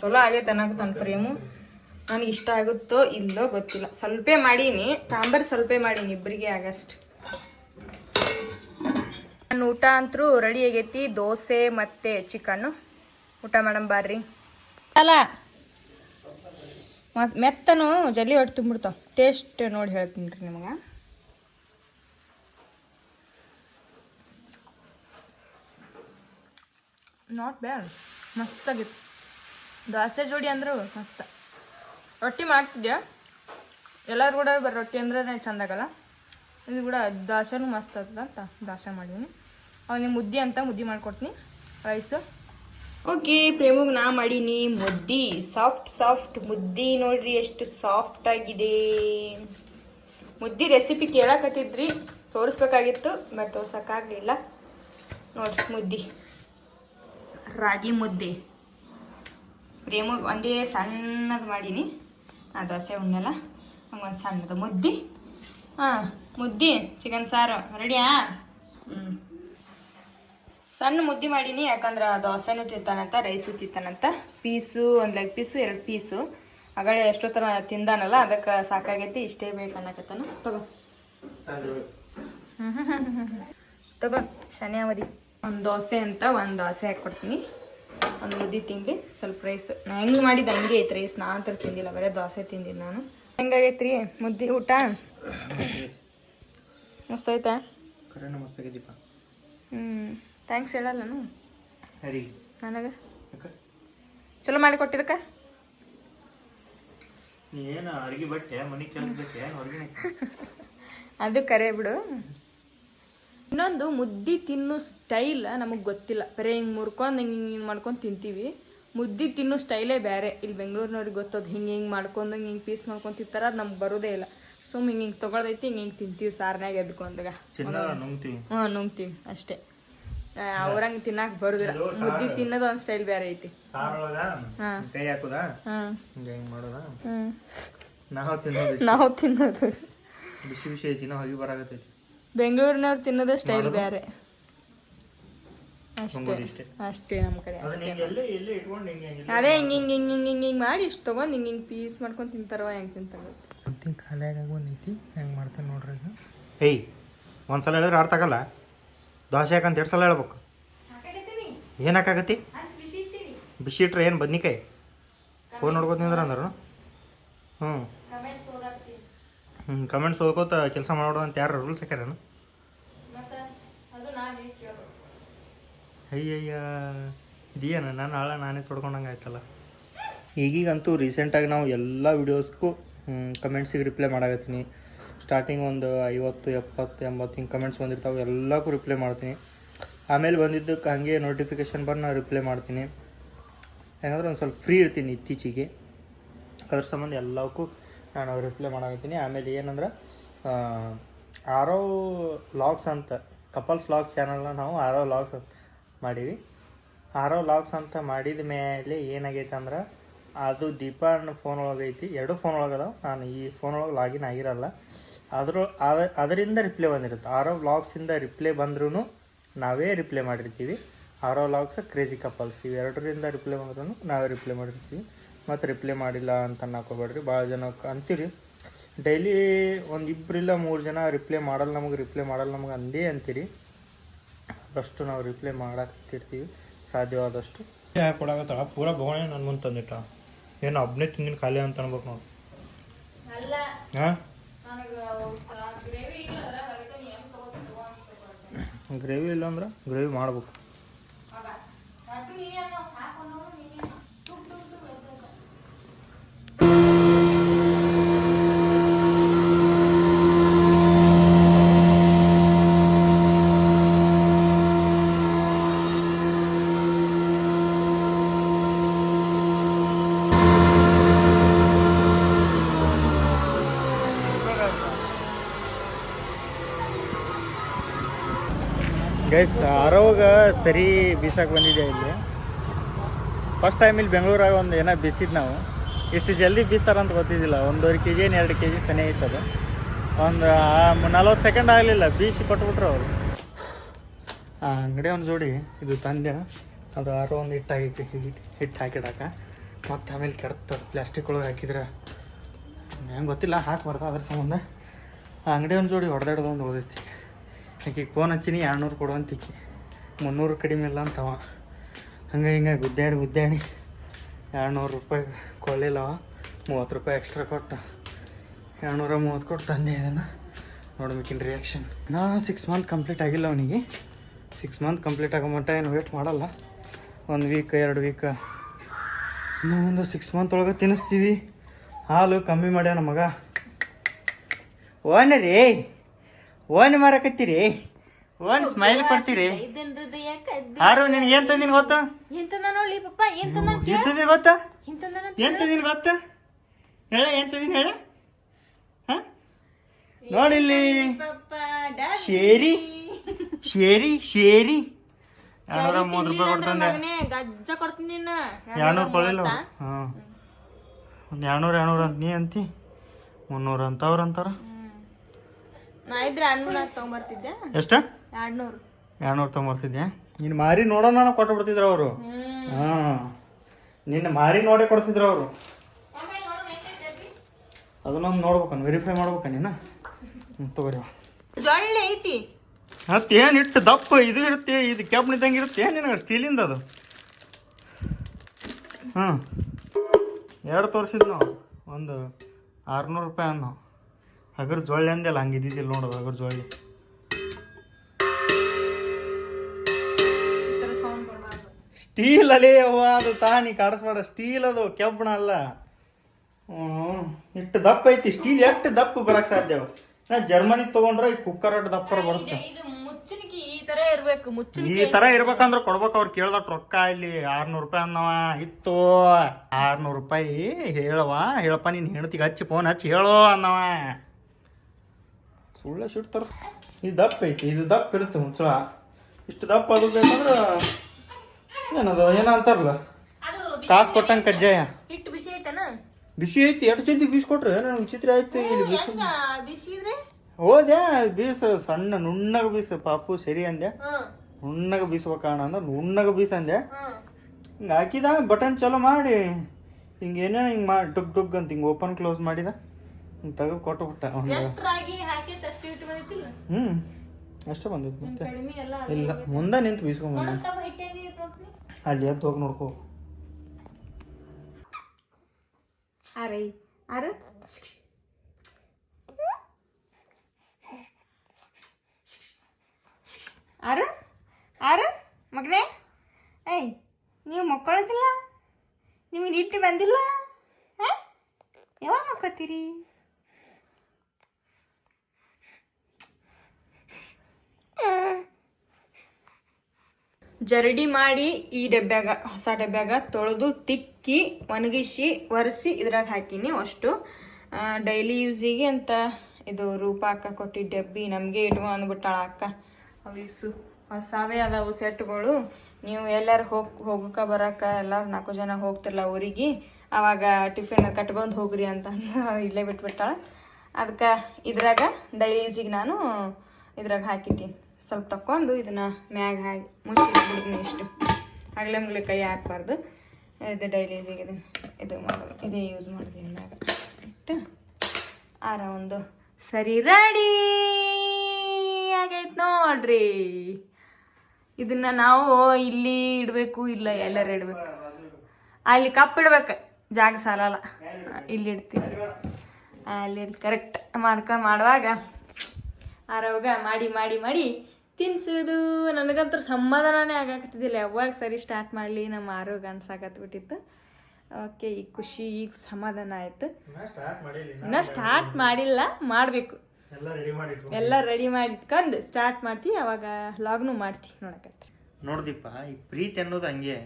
ಚಲೋ ಆಗೈತೆ ಅನ್ನಕ್ಕೆ ನನ್ನ ಪ್ರೇಮು ನನಗೆ ಇಷ್ಟ ಆಗುತ್ತೋ ಇಲ್ಲೋ ಗೊತ್ತಿಲ್ಲ. ಸ್ವಲ್ಪ ಮಾಡೀನಿ. ಸಾಂಬಾರು ಸ್ವಲ್ಪ ಮಾಡೀನಿ ಇಬ್ಬರಿಗೆ ಆಗಷ್ಟು. ನನ್ನ ಊಟ ಅಂತೂ ರೆಡಿ ಆಗೈತಿ. ದೋಸೆ ಮತ್ತು ಚಿಕನ್ನು. ಊಟ ಮಾಡಮ್ ಬಾರ್ರಿ. ಅಲ್ಲ ಮತ್ ಮೆತ್ತನು ಜಲ್ಲಿ ಹೊಟ್ಟು ತುಂಬಿಡ್ತಾವ. ಟೇಸ್ಟ್ ನೋಡಿ ಹೇಳ್ತೀನಿ ರೀ ನಿಮಗೆ. Not bad ಮಸ್ತಾಗಿತ್ತು. ದೋಸೆ ಜೋಡಿ ಅಂದರು ಮಸ್ತ. ರೊಟ್ಟಿ ಮಾಡ್ತಿದ್ಯಾ? ಎಲ್ಲರೂ ಕೂಡ ರೊಟ್ಟಿ ಅಂದ್ರೆ ಚಂದ ಆಗಲ್ಲ ಇದು ಕೂಡ ದಾಸನು ಮಸ್ತ್ ಆಗ್ತದ ಅಂತ ದಾಸ ಮಾಡೀನಿ ಅವನಿಗೆ ಮುದ್ದೆ ಅಂತ ಮುದ್ದೆ ಮಾಡ್ಕೊಡ್ತೀನಿ. ರೈಸು. ಓಕೆ, ಪ್ರೇಮಗ್ ನಾ ಮಾಡೀನಿ ಮುದ್ದಿ. ಸಾಫ್ಟ್ ಸಾಫ್ಟ್ ಮುದ್ದಿ ನೋಡ್ರಿ ಎಷ್ಟು ಸಾಫ್ಟ್ ಆಗಿದೆ. ಮುದ್ದಿ ರೆಸಿಪಿ ಕೇಳಕತ್ತಿದ್ರಿ, ತೋರಿಸ್ಬೇಕಾಗಿತ್ತು, ಬಟ್ ತೋರ್ಸೋಕ್ಕಾಗಲಿಲ್ಲ. ನೋಡ್ರಿ ಮುದ್ದಿ. ರಾಗಿ ಮುದ್ದೆ. ಪ್ರೇಮಗ್ ಒಂದೇ ಸಣ್ಣದು ಮಾಡೀನಿ. ಆ ದೋಸೆ ಉಣ್ಣೆಲ್ಲ ಹಂಗೊಂದು ಸಣ್ಣದು ಮುದ್ದಿ. ಹಾಂ, ಮುದ್ದಿ ಚಿಕನ್ ಸಾರು. ರೆಡಿಯಾ ಹ್ಞೂ ಸಣ್ಣ ಮುದ್ದೆ ಮಾಡೀನಿ, ಯಾಕಂದ್ರೆ ದೋಸೆನೂ ತಿಂತಾನಂತ ರೈಸು ತಿಂತಾನಂತ. ಪೀಸು, ಒಂದು ಲೆಗ್ ಪೀಸು ಎರಡು ಪೀಸು ಆಗಳೇ ಎಷ್ಟೋ ಥರ ತಿಂದಾನಲ್ಲ, ಅದಕ್ಕೆ ಸಾಕಾಗೈತಿ, ಇಷ್ಟೇ ಬೇಕು ಅನ್ನಕತ್ತಾನ. ತಗೋ. ತಗೋ, ಶನಿಯಾವಧಿ. ಒಂದು ದೋಸೆ ಅಂತ ಒಂದು ದೋಸೆ ಹಾಕ್ಕೊಡ್ತೀನಿ. ಒಂದು ಮುದ್ದೆ ತಿಂಡಿ ಸ್ವಲ್ಪ ರೈಸ್ ನಾ ಹೆಂಗೆ ಮಾಡಿದ್ದು ಹಂಗೆ ಐತೆ ರೈಸ್ ನಾ ಅಂತ ತಿಂದಿಲ್ಲ ಬರೀ ದೋಸೆ ತಿಂದಿನಿ ನಾನು. ಹೆಂಗಾಗೈತ್ರಿ ಮುದ್ದೆ ಊಟ? ಮಸ್ತ್ ಆಯ್ತಾ ಹ್ಞೂ ಥ್ಯಾಂಕ್ಸ್ ಹೇಳಲ್ಲ ನನಗೆ? ಚಲೋ ಮಾಡಿ ಕೊಟ್ಟಿದ್ದಕ್ಕ? ಅದು ಕರೆ ಬಿಡು. ಇನ್ನೊಂದು ಮುದ್ದಿ ತಿನ್ನೋ ಸ್ಟೈಲ್ ನಮಗೆ ಗೊತ್ತಿಲ್ಲ. ಬರೀ ಹಿಂಗೆ ಮುರ್ಕೊಂಡು ಹಿಂಗೆ ಹಿಂಗೆ ಮಾಡ್ಕೊಂಡು ತಿಂತೀವಿ. ಮುದ್ದಿ ತಿನ್ನೋ ಸ್ಟೈಲೇ ಬೇರೆ. ಇಲ್ಲಿ ಬೆಂಗಳೂರಿನವ್ರಿಗೆ ಗೊತ್ತದ ಹಿಂಗೆ ಹಿಂಗೆ ಮಾಡ್ಕೊಂಡು ಹಿಂಗೆ ಹಿಂಗೆ ಪೀಸ್ ಮಾಡ್ಕೊಂಡು ತಿಂತಾರ ಅದು ನಮ್ಗೆ ಬರೋದೇ ಇಲ್ಲ. ಸುಮ್ ಹಿಂಗೆ ಹಿಂಗೆ ತೊಗೊಳ್ದೈತಿ ಹಿಂಗೆ ಹಿಂಗೆ ತಿಂತೀವಿ ಸಾರ್ನಾಗ ಎದ್ಕೊಂಡಾಗ ಹಾಂ ನುಂಗ್ತೀವಿ. ಹ್ಞೂ ನುಂಗ್ತೀವಿ ಅಷ್ಟೇ. ಅವ್ರಂಗೆ ತಿನ್ನಕ್ಕೆ ಬರೋದಿಲ್ಲ. ಮುದ್ದಿ ತಿನ್ನೋದು ಒಂದು ಸ್ಟೈಲ್ ಬೇರೆ ಐತಿ. ಕೈ ಹಾಕುದಾ? ನಾವು ತಿನ್ನೋದು ಇಷ್ಟ. ನಾವು ತಿನ್ನೋದು. ಬಿಸಿ ಬಿಸಿ ಐತಿ ನಾವು ಹೋಗಿ ಬರಾಕತ್ತೈತಿ. ಬೆಂಗಳೂರಿನವ್ರು ತಿನ್ನೋದೇ ಸ್ಟೈಲ್ ಬೇರೆ. ಅಷ್ಟೇ ಅಷ್ಟೇ ನಮ್ಮ ಕಡೆ ಅದನ್ನ ಹಿಂಗೆ ಎಲ್ಲೇ ಎಲ್ಲೇ ಇಟ್ಕೊಂಡು ಹಿಂಗೆ ಹಿಂಗೆ ಅದೇ ಹಿಂಗೆ ಹಿಂಗೆ ಹಿಂಗೆ ಹಿಂಗೆ ಹಿಂಗೆ ಹಿಂಗೆ ಮಾಡಿ ಇಷ್ಟು ತೊಗೊಂಡು ಹಿಂಗೆ ಹಿಂಗೆ ಪೀಸ್ ಮಾಡ್ಕೊಂಡು ತಿಂತಾರವ ಹೆಂಗೆ ತಿಂತಾರ ಖಾಲಿಯಾಗ ಬಂದೈತಿ ಹೆಂಗೆ ಮಾಡ್ತೇನೆ ನೋಡ್ರಿ ಈಗ. ಏಯ್ ಒಂದು ಸಲ ಹೇಳಿದ್ರೆ ಅರ್ಥ ಆಗಲ್ಲ. ದೋಸೆ ಯಾಕಂತ ಎರಡು ಸಲ ಹೇಳ್ಬೇಕು. ಏನು ಹಾಕಾಗತ್ತಿ ಬಿಸಿ ಇಟ್ರೆ ಏನು ಬದ್ನಿಕಾಯಿ? ಫೋನ್ ನೋಡ್ಕೋತ ನಿಂದ್ರ ಅಂದ್ರು ಹ್ಞೂ ಹ್ಞೂ ಕಮೆಂಟ್ಸ್ ಓದ್ಕೋತ ಕೆಲಸ ಮಾಡೋದು ಅಂತ ಯಾರು ರೂಲ್ಸ್ ಹಾಕ್ಯಾರೇನು? ಅಯ್ಯಯ್ಯ ಇದೇನ? ನಾನು ಹಾಳ ನಾನೇ ತೊಡ್ಕೊಂಡಂಗೆ ಆಯ್ತಲ್ಲ. ಈಗೀಗಂತೂ ರೀಸೆಂಟಾಗಿ ನಾವು ಎಲ್ಲ ವೀಡಿಯೋಸ್ಗೂ ಕಮೆಂಟ್ಸಿಗೆ ರಿಪ್ಲೈ ಮಾಡಾಕತ್ತೀನಿ. ಸ್ಟಾರ್ಟಿಂಗ್ ಒಂದು ಐವತ್ತು ಎಪ್ಪತ್ತು ಎಂಬತ್ತು ಹಿಂಗೆ ಕಮೆಂಟ್ಸ್ ಬಂದಿರ್ತಾವೆ ಎಲ್ಲಕ್ಕೂ ರಿಪ್ಲೈ ಮಾಡ್ತೀನಿ. ಆಮೇಲೆ ಬಂದಿದ್ದಕ್ಕೆ ಹಾಗೆ ನೋಟಿಫಿಕೇಷನ್ ಬಂದು ನಾನು ರಿಪ್ಲೈ ಮಾಡ್ತೀನಿ. ಯಾಕಂದ್ರೆ ಒಂದು ಸ್ವಲ್ಪ ಫ್ರೀ ಇರ್ತೀನಿ ಇತ್ತೀಚೆಗೆ. ಅದ್ರ ಸಂಬಂಧ ಎಲ್ಲವಕ್ಕೂ ನಾನು ರಿಪ್ಲೈ ಮಾಡಾಕತ್ತೀನಿ. ಆಮೇಲೆ ಏನಂದ್ರೆ ಆರೋ ಲಾಗ್ಸ್ ಅಂತ ಕಪಲ್ಸ್ ಲಾಗ್ಸ್ ಚಾನಲ್ನ ನಾವು ಆರೋ ಲಾಗ್ಸ್ ಅಂತ ಮಾಡೀವಿ. ಆರೋ ಲಾಗ್ಸ್ ಅಂತ ಮಾಡಿದ ಮೇಲೆ ಏನಾಗೈತೆ ಅಂದ್ರೆ, ಅದು ಅನ್ನೋ ಫೋನ್ ಒಳಗೆ ಐತಿ. ಎರಡು ಫೋನ್ ಒಳಗೆ ಅದಾವ. ನಾನು ಈ ಫೋನ್ ಒಳಗೆ ಲಾಗಿನ್ ಆಗಿರಲ್ಲ. ಅದ್ರ, ಅದ- ಅದರಿಂದ ರಿಪ್ಲೈ ಬಂದಿರುತ್ತೆ. ಆರೋ ವ್ಲಾಗ್ಸಿಂದ ರಿಪ್ಲೈ ಬಂದ್ರೂ ನಾವೇ ರಿಪ್ಲೈ ಮಾಡಿರ್ತೀವಿ. ಆರೋ ವ್ಲಾಗ್ಸ್ ಕ್ರೇಜಿ ಕಪಲ್ಸ್ ಇವೆರಡರಿಂದ ರಿಪ್ಲೈ ಬಂದ್ರೂ ನಾವೇ ರಿಪ್ಲೈ ಮಾಡಿರ್ತೀವಿ. ಮತ್ತು ರಿಪ್ಲೈ ಮಾಡಿಲ್ಲ ಅಂತ ಅನ್ನಕೋಬೇಡ್ರಿ ಭಾಳ ಜನಕ್ಕೆ ಅಂತೀರಿ. ಡೈಲಿ ಒಂದು ಇಬ್ಬರಿಲ್ಲ ಮೂರು ಜನ ರಿಪ್ಲೈ ಮಾಡಲ್ಲ ನಮಗೆ ರಿಪ್ಲೈ ಮಾಡಲ್ಲ ನಮಗೆ ಅಂದೇ ಅಂತೀರಿ. ಆದಷ್ಟು ನಾವು ರಿಪ್ಲೈ ಮಾಡಾಕತ್ತಿರ್ತೀವಿ. ಸಾಧ್ಯವಾದಷ್ಟು. ಕೊಡಾಕತ್ತಾಳ? ಪೂರ ಭಗವಾನೆ ನನ್ನ ಮುಂದೆ ತಂದಿಟ್ಟ. ಏನು ಒಬ್ಬನೇ ತಿಂದಿನ ಖಾಲಿ ಅಂತ ಅನ್ಬೇಕು ನೋಡಿ. ಅಲ್ಲ ಹಾಂ? ಗ್ರೇವಿ ಇಲ್ಲ ಅಂದ್ರೆ ಗ್ರೇವಿ ಮಾಡ್ಬೇಕು. ಸರಿ ಬೀಸಕ್ಕೆ ಬಂದಿದೆ ಇಲ್ಲಿ? ಫಸ್ಟ್ ಟೈಮ್ ಇಲ್ಲಿ ಬೆಂಗಳೂರಾಗ ಒಂದು ಏನೋ ಬೀಸಿದ್ದು ನಾವು. ಇಷ್ಟು ಜಲ್ದಿ ಬೀಸಾರಂತ ಗೊತ್ತಿದ್ದಿಲ್ಲ. ಒಂದೂವರೆ ಕೆ ಜಿ ಏನು ಎರಡು ಕೆ ಜಿ ಸನಿ ಅದು ಒಂದು ನಲ್ವತ್ತು ಸೆಕೆಂಡ್ ಆಗಲಿಲ್ಲ. ಬೀಸಿ ಕೊಟ್ಬಿಟ್ರು ಅವರು. ಆ, ಅಂಗಡಿ ಒಂದು ಜೋಡಿ. ಇದು ತಂದೆ. ಅದು ಆರು ಒಂದು ಹಿಟ್ಟು ಹಾಕಿ ಹಿಟ್ಟು ಹಾಕಿಡಾಕ. ಮತ್ತು ಆಮೇಲೆ ಕೆಡ್ತದೆ ಪ್ಲಾಸ್ಟಿಕ್ ಒಳಗೆ ಹಾಕಿದ್ರೆ. ಹೆಂಗೆ ಗೊತ್ತಿಲ್ಲ ಹಾಕ್ಬಾರ್ದು ಅದ್ರ ಸಂಬಂಧ. ಆ, ಅಂಗಡಿ ಒಂದು ಜೋಡಿ ಹೊಡೆದಾಡ್ದು ಒಂದು ಓದೈತಿ ಆಕೆ ಫೋನ್ ಹಚ್ಚಿನಿ, ಎರಡ್ನೂರು ಕೊಡುವಂತಿಕ್ಕಿ ಮುನ್ನೂರು ಕಡಿಮೆ ಇಲ್ಲ ಅಂತವ. ಹಂಗೆ ಹಿಂಗೆ ಗುದ್ದಾಡಿ ಗುದ್ದಾಡಿ ಎರಡ್ನೂರು ರೂಪಾಯಿ ಕೊಳ್ಳಿಲ್ಲವ ಮೂವತ್ತು ರೂಪಾಯಿ ಎಕ್ಸ್ಟ್ರಾ ಕೊಟ್ಟು. ಎರಡ್ನೂರ ಮೂವತ್ತು ಕೊಟ್ಟು ತಂದೆ ಇದನ್ನು. ನೋಡ್ಬೇಕಿನ ರಿಯಾಕ್ಷನ್ ನಾ ಸಿಕ್ಸ್ ಮಂತ್ ಕಂಪ್ಲೀಟ್ ಆಗಿಲ್ಲ ಅವನಿಗೆ. ಸಿಕ್ಸ್ ಮಂತ್ ಕಂಪ್ಲೀಟ್ ಆಗೋ ಮಟ್ಟ ಏನು ವೇಟ್ ಮಾಡಲ್ಲ. ಒಂದು ವೀಕ್ ಎರಡು ವೀಕ್ ಇನ್ನೂ ಒಂದು ಸಿಕ್ಸ್ ಮಂತ್ ಒಳಗೆ ತಿನ್ನಿಸ್ತೀವಿ. ಹಾಲು ಕಮ್ಮಿ ಮಾಡ್ಯಾನ ಮಗ. ಓನ್ ರೀ ಓನ್ ಮಾರಕತ್ತೀರಿ? ಓನ್ ಸ್ಮೈಲ್ ಕೊಡ್ತೀರಿ. ಇದನ್ ಹೃದಯ ಕದ್ದಿ ಹಾರು ನಿನ್ಗೆ ಏನ್ ತಂದಿನ ಗೊತ್ತಾ? ಎಂತಂದ ನೋಡ್ಲಿ ಪಪ್ಪ ಎಂತಂದ ಏನ್ ತಂದಿನ ಗೊತ್ತಾ? ಎಂತಂದ ಏನ್ ತಂದಿನ ಗೊತ್ತಾ? ಹೇಳ ಏನ್ ತಂದಿನ ಹೇಳ? ಹ? ನೋಡಿಲ್ಲಿ ಶೇರಿ. ಶೇರಿ ಶೇರಿ. ಎರಡ್ನೂರ ಮೂವತ್ತು ರೂಪಾಯಿ ಕೊಡ್ತಂದೆ ಗಜ್ಜ ಕೊಡ್ತೀನಿ ಎರಡ್ನೂರು ಕೊಡಲಿಲ್ಲ ಹಾಂ. ಒಂದು ಎರಡ್ನೂರು ಎರಡ್ನೂರು ಅಂತ ನೀ ಅಂತಿ. ಮುನ್ನೂರು ಅಂತ ಅವ್ರು ಅಂತಾರ ನಾ ಇದ್ರೆ ಹಣ್ಣು ತಗೊಂಬರ್ತಿದ್ದೆ. ಎಷ್ಟ? ಎರಡ್ನೂರು. ಎರಡ್ನೂರು ತೊಗೊಂಬರ್ತಿದ್ಯಾ? ನೀನು ಮಾರಿ ನೋಡೋಣ ಕೊಟ್ಟು ಬಿಡ್ತಿದ್ರು ಅವರು. ಹ್ಮ್. ಹಾಂ. ನಿನ್ನ ಮಾರಿ ನೋಡೇ ಕೊಡ್ತಿದ್ರು ಅವರು. ಅದನ್ನೊಂದು ನೋಡ್ಬೇಕನ್ ವೆರಿಫೈ ಮಾಡ್ಬೇಕ ನೀನು? ತಗೋರಿ ಜೊಳ್ಳೆ ಐತಿ. ಮತ್ತೆ ಏನು ಇಟ್ಟು ದಪ್ಪ ಇದು ಇರುತ್ತೆ ಇದು ಕೆಬ್ಬಣ ಇದ್ದಂಗೆ ಇರುತ್ತೆ ನಿನಗೆ ಸ್ಟೀಲಿಂದ ಅದು? ಹಾಂ. ಎರಡು ತೋರಿಸಿದ್ ನಾವು ಒಂದು ಆರುನೂರು ರೂಪಾಯಿ ಅನ್ನೋ. ಹಗರ ಜೊಳ್ಳೆ ಅಂದೆಲ್ಲ ಹಂಗೆ ಇದ್ದಿದ್ದಿಲ್ಲ ನೋಡೋದು ಹಗರ ಜೊಳ್ಳೆ. ಸ್ಟೀಲ್ ಅಲ್ಲೇ ಅವ್ವ ಅದು ತಾನಿ ಕಾಡಿಸ್ಬೇಡ. ಸ್ಟೀಲ್ ಅದು ಕೆಬ್ಬಣ ಅಲ್ಲ. ಇಷ್ಟು ಇಟ್ಟು ದಪ್ಪ ಐತಿ ಸ್ಟೀಲ್ ಎಷ್ಟು ದಪ್ಪ ಬರಕ್ಕೆ ಸಾಧ್ಯ. ನಾ ಜರ್ಮನಿ ತೊಗೊಂಡ್ರೆ ಈ ಕುಕ್ಕರ್ ಅಷ್ಟು ದಪ್ಪ ಬರುತ್ತೆ. ಇದು ಈ ತರ ಇರ್ಬೇಕು ಈ ತರ ಇರ್ಬೇಕಂದ್ರೆ ಕೊಡ್ಬೇಕು. ಅವ್ರು ಕೇಳ್ದಟ್ ರೊಕ್ಕ ಇಲ್ಲಿ ಆರ್ನೂರು ರೂಪಾಯಿ ಅನ್ನವ. ಇತ್ತು. ಆರ್ನೂರು ರೂಪಾಯಿ ಹೇಳವ ಹೇಳಪ್ಪ ನೀನು ಹೆಣ್ತಿಗೆ ಹಚ್ಚಿ ಫೋನ್ ಹಚ್ಚಿ ಹೇಳೋ ಅನ್ನವ. ಸುಳ್ಳ ಸುಡ್ತಾರ ಇದು ದಪ್ಪ ಐತಿ ಇದು ದಪ್ಪ ಇರುತ್ತೆ ಮುಚ್ಚಳ ಇಷ್ಟು ದಪ್ಪ ಅದು ಬೇಕಂದ್ರೆ ಏನದು? ಏನೋ ಅಂತಾರಲ್ಲ ಅದು ಕಾಸು ಕೊಟ್ಟಂಗೆ ಕಜ್ಜಾಯ? ಹಿಟ್ಟು ಬಿಸಿ ಐತನ? ಬಿಸಿ ಐತಿ ಎಷ್ಟು ಜಲ್ದಿ ಬೀಸ್ ಕೊಟ್ರೆ ನನಗೆ ವಿಚಿತ್ರ ಆಯ್ತು ಇಲ್ಲಿ ಬೀಸ್ ಹೆಂಗ ಬಿಸಿ ಇದ್ರೆ? ಹೋದ್ಯಾ ಬೀಸ ಸಣ್ಣ ನುಣ್ಣಗ ಬೀಸ ಪಾಪು ಸರಿ ಅಂದ್ಯ ಹ್ಮ್. ನುಣ್ಣಗ ಬೀಸ್ಬೇಕಣ ಅಂದ್ರೆ ನುಣ್ಣಗ ಬೀಸ್ ಅಂದೆ. ಹಿಂಗೆ ಹಾಕಿದ ಬಟನ್ ಚಲೋ ಮಾಡಿ ಹಿಂಗೆ ಏನೇನು ಹಿಂಗೆ ಮಾಡಿ ಡುಗ್ ಡುಗ್ ಅಂತ ಹಿಂಗೆ ಓಪನ್ ಕ್ಲೋಸ್ ಮಾಡಿದ. ಹಿಂಗೆ ತೆಗೆದು ಕೊಟ್ಟು ಬಿಟ್ಟ ಹ್ಞೂ ಅಷ್ಟೇ ಬಂದಿತ್ತು ಮತ್ತೆ. ಇಲ್ಲ ಮುಂದೆ ನಿಂತು ಬೀಸ್ಕೊಂಬಂದ ಅಲ್ಲಿ ಎದ್ದು ಹೋಗಿ ನೋಡ್ಕೋ. ಅರೆ ಅರೆ ಮಗನೇ. ಏಯ್, ನೀವು ಮಕ್ಕಳದಿಲ್ಲ? ನಿಮಗೆ ನಿದ್ದೆ ಬಂದಿಲ್ಲ? ಹಾಂ ಯಾವಾಗ ಮಕ್ಕತ್ತೀರಿ ಜರಡಿ ಮಾಡಿ ಈ ಡಬ್ಬ್ಯಾಗ, ಹೊಸ ಡಬ್ಬ್ಯಾಗ ತೊಳೆದು ತಿಕ್ಕಿ, ಒಣಗಿಸಿ, ಒರೆಸಿ ಇದ್ರಾಗ ಹಾಕೀನಿ ಅಷ್ಟು. ಡೈಲಿ ಯೂಸಿಗೆ ಅಂತ ಇದು ರೂಪ ಅಕ್ಕ ಕೊಟ್ಟಿದ್ದ ಡಬ್ಬಿ ನಮಗೆ ಇಟ್ಕೊ ಅಂದ್ಬಿಟ್ಟಾಳ ಅಕ್ಕ. ಅವಿಸು ಹೊಸವೇ ಅದಾವು ಸೆಟ್ಗಳು. ನೀವು ಎಲ್ಲರೂ ಹೋಗ್, ಹೋಗಕ್ಕೆ ಬರಕ್ಕೆ ಎಲ್ಲರೂ ನಾಲ್ಕು ಜನ ಹೋಗ್ತಿರಲ್ಲ ಊರಿಗೆ. ಆವಾಗ ಟಿಫಿನ್ ಕಟ್ಕೊಂಡು ಹೋಗ್ರಿ ಅಂತ ಇಲ್ಲೇ ಬಿಟ್ಬಿಟ್ಟಾಳ. ಅದಕ್ಕೆ ಇದ್ರಾಗ ಡೈಲಿ ಯೂಸಿಗೆ ನಾನು ಇದ್ರಾಗ ಹಾಕಿಟ್ಟಿನಿ ಸ್ವಲ್ಪ ತಕ್ಕೊಂಡು ಇದನ್ನ ಮ್ಯಾಗ ಹಾಕಿ ಮುಚ್ಚಿಟ್ಬಿಡ್ತೀನಿ ಇಷ್ಟು. ಅಗಲ ಕೈ ಹಾಕ್ಬಾರ್ದು. ಇದು ಡೈಲಿ ಇದೀಗ ಇದು ಮಾಡೋದು. ಇದೇ ಯೂಸ್ ಮಾಡ್ತೀನಿ ಮ್ಯಾಗ. ಇಟ್ಟು ಆರ ಒಂದು. ಸರಿ ರೆಡಿ ಆಗೈತೆ ನೋಡ್ರಿ. ಇದನ್ನ ನಾವು ಇಲ್ಲಿ ಇಡಬೇಕು, ಇಲ್ಲ ಎಲ್ಲರೂ ಇಡಬೇಕು? ಅಲ್ಲಿ ಕಪ್ ಇಡ್ಬೇಕು. ಜಾಗ ಸಾಲಲ್ಲ. ಇಲ್ಲಿ ಇಡ್ತೀವಿ. ಅಲ್ಲಿ ಕರೆಕ್ಟ್ ಮಾಡ್ಕೊಂಡು ಮಾಡುವಾಗ ಆರವಾಗ ಮಾಡಿ ಮಾಡಿ ಮಾಡಿ ತಿನ್ಸೋದು. ನನಗಂತೂ ಸಮಾಧಾನನೇ ಆಗಾಕತ್ತಿದ್ದಿಲ್ಲ. ಯಾವಾಗ ಸರಿ ಸ್ಟಾರ್ಟ್ ಮಾಡಲಿ ನಮ್ಮ ಆರೋಗ್ಯ ಅನ್ಸಾಕತ್ಬಿಟ್ಟಿತ್ತು. ಓಕೆ ಈ ಖುಷಿ ಈಗ ಸಮಾಧಾನ ಆಯಿತು. ಸ್ಟಾರ್ಟ್ ಮಾಡಿಲ್ಲ ಇನ್ನೂ ಸ್ಟಾರ್ಟ್ ಮಾಡಿಲ್ಲ ಮಾಡಬೇಕು. ಎಲ್ಲ ರೆಡಿ ಮಾಡಿ ಇಟ್ಕೊ. ಎಲ್ಲ ರೆಡಿ ಮಾಡಿ ಇಟ್ಕೊಂಡು ಸ್ಟಾರ್ಟ್ ಮಾಡ್ತೀವಿ ಅವಾಗ ಲಾಗ್ನು ಮಾಡ್ತೀವಿ ನೋಡಕತ್ರಿ. ನೋಡ್ದಿಪ್ಪ ಈ ಪ್ರೀತಿ ಅನ್ನೋದು ಹಂಗೆ.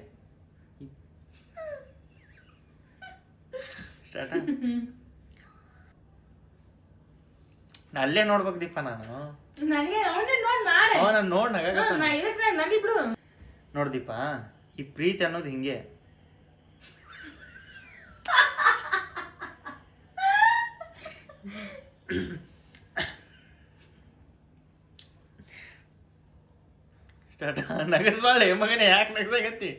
ಸ್ಟಾರ್ಟ್ ಅಲ್ಲೇ ನೋಡ್ಬೇಕು ದೀಪ ನಾನು. ನನಗೆ ನೋಡಿ ಮಾಡಿ ಅವ ನಾನು ನೋಡ್ ದೀಪ ಇದಕ್ಕೆ ನಡಿ ಬಿಡು ಈ ಪ್ರೀತಿ ಅನ್ನೋದು ಹಿಂಗೆ. ಸ್ಟಾರ್ಟ್ ನಗಸ್ಬಾಳೆ ಮಗನೇ ಯಾಕೆ ನಗಸಾಗತ್ತಿ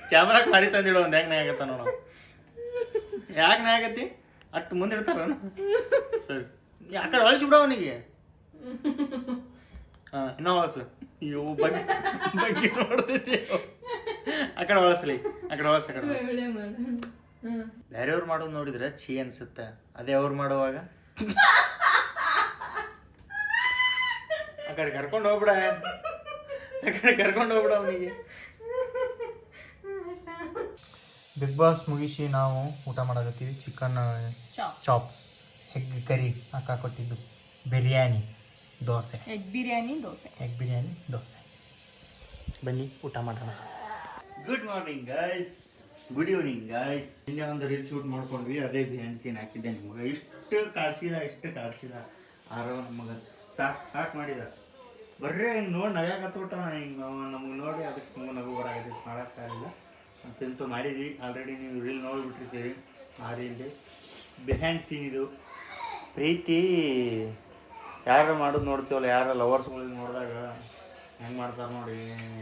ಕ್ಯಾಮ್ರಾಕ್ ಮಾರಿ ತಂದಿಡು ಒಂದು ಹೆಂಗ್ ನಗಾಗತ್ತ ನೋಡು. ಯಾಕೆ ನಗಾಗತ್ತಿ ಅಟ್ಟು ಮುಂದಿಡ್ತಾರ ಸರಿ. ಯಾಕಡೆ ಅಳಿಸಿ ಬಿಡ ಅವನಿಗೆ. ಹಾಂ ಇನ್ನೂ ಹೊಳಸು ಅಯ್ಯೋ ಬಗ್ಗೆ ಬಗ್ಗೆ ನೋಡ್ತೈತಿ ಆ ಕಡೆ ಹೊಳಸ್ಲಿ ಆ ಕಡೆ ಹೊಳಸ್ ಆ ಕಡೆ ಹೊಳಸ್ ಬೇರೆಯವ್ರು ಮಾಡೋದು ನೋಡಿದ್ರೆ ಛೀ ಅನ್ಸುತ್ತೆ. ಅದೇ ಅವ್ರು ಮಾಡುವಾಗ? ಆ ಕಡೆ ಕರ್ಕೊಂಡು ಹೋಗ್ಬಿಡ. ಆ ಕಡೆ ಕರ್ಕೊಂಡು ಹೋಗ್ಬಿಡ ಅವನಿಗೆ. ಬಿಗ್ ಬಾಸ್ ಮುಗಿಸಿ ನಾವು ಊಟ ಮಾಡಕತ್ತೀವಿ. ಚಿಕನ್ ಚಾಪ್ಸ್ ಎಗ್ ಕರಿ ಅಕ್ಕ ಕೊಟ್ಟಿದ್ದು. ಬಿರಿಯಾನಿ ದೋಸೆ. ಎಗ್ ಬಿರಿಯಾನಿ ದೋಸೆ. ಎಗ್ ಬಿರಿಯಾನಿ ದೋಸೆ. ಬನ್ನಿ ಊಟ ಮಾಡೋಣ. Good morning guys good evening guys ನಿನ್ನೆ ಒಂದು ರೀಲ್ ಶೂಟ್ ಮಾಡ್ಕೊಂಡ್ವಿ. ಅದೇ ಬಿರಿಯಾನಿ ಸೀನ್ ಹಾಕಿದ್ದೆ ನಿಮ್ಗೆ. ಇಷ್ಟು ಕಾಡ್ಸಿದ ಇಷ್ಟು ಕಾಡ್ಸಿದ. ಆರೋ ನಮಗೆ ಸಾಕು ಸಾಕು ಮಾಡಿದ. ಬರ್ರಿ ಹಿಂಗೆ ನೋಡಿ ನಗಾಕತ್ಬಿಟ್ಟ ಹಿಂಗೆ ನಮಗೆ ನೋಡಿ ಅದಕ್ಕೆ ನಗು ಬರಾಗತ್ತೆ ಮಾಡೋಕ್ಕಾಗಲಿಲ್ಲ ಅಂತಂತೂ ಮಾಡಿದ್ವಿ. ಆಲ್ರೆಡಿ ನೀವು ರೀಲ್ ನೋಡಿಬಿಟ್ಟಿರ್ತೀವಿ ಆ ರೀಲ್ದು ಬಿಹ್ಯಾಂಡ್ ಸೀನ್ ಇದು. ಪ್ರೀತಿ ಯಾರು ಮಾಡೋದು ನೋಡ್ತೀವಲ್ಲ ಯಾರ ಲವರ್ಸ್ಗಳಿಗೆ ನೋಡಿದಾಗ ಹೆಂಗೆ ಮಾಡ್ತಾರೆ ನೋಡಿ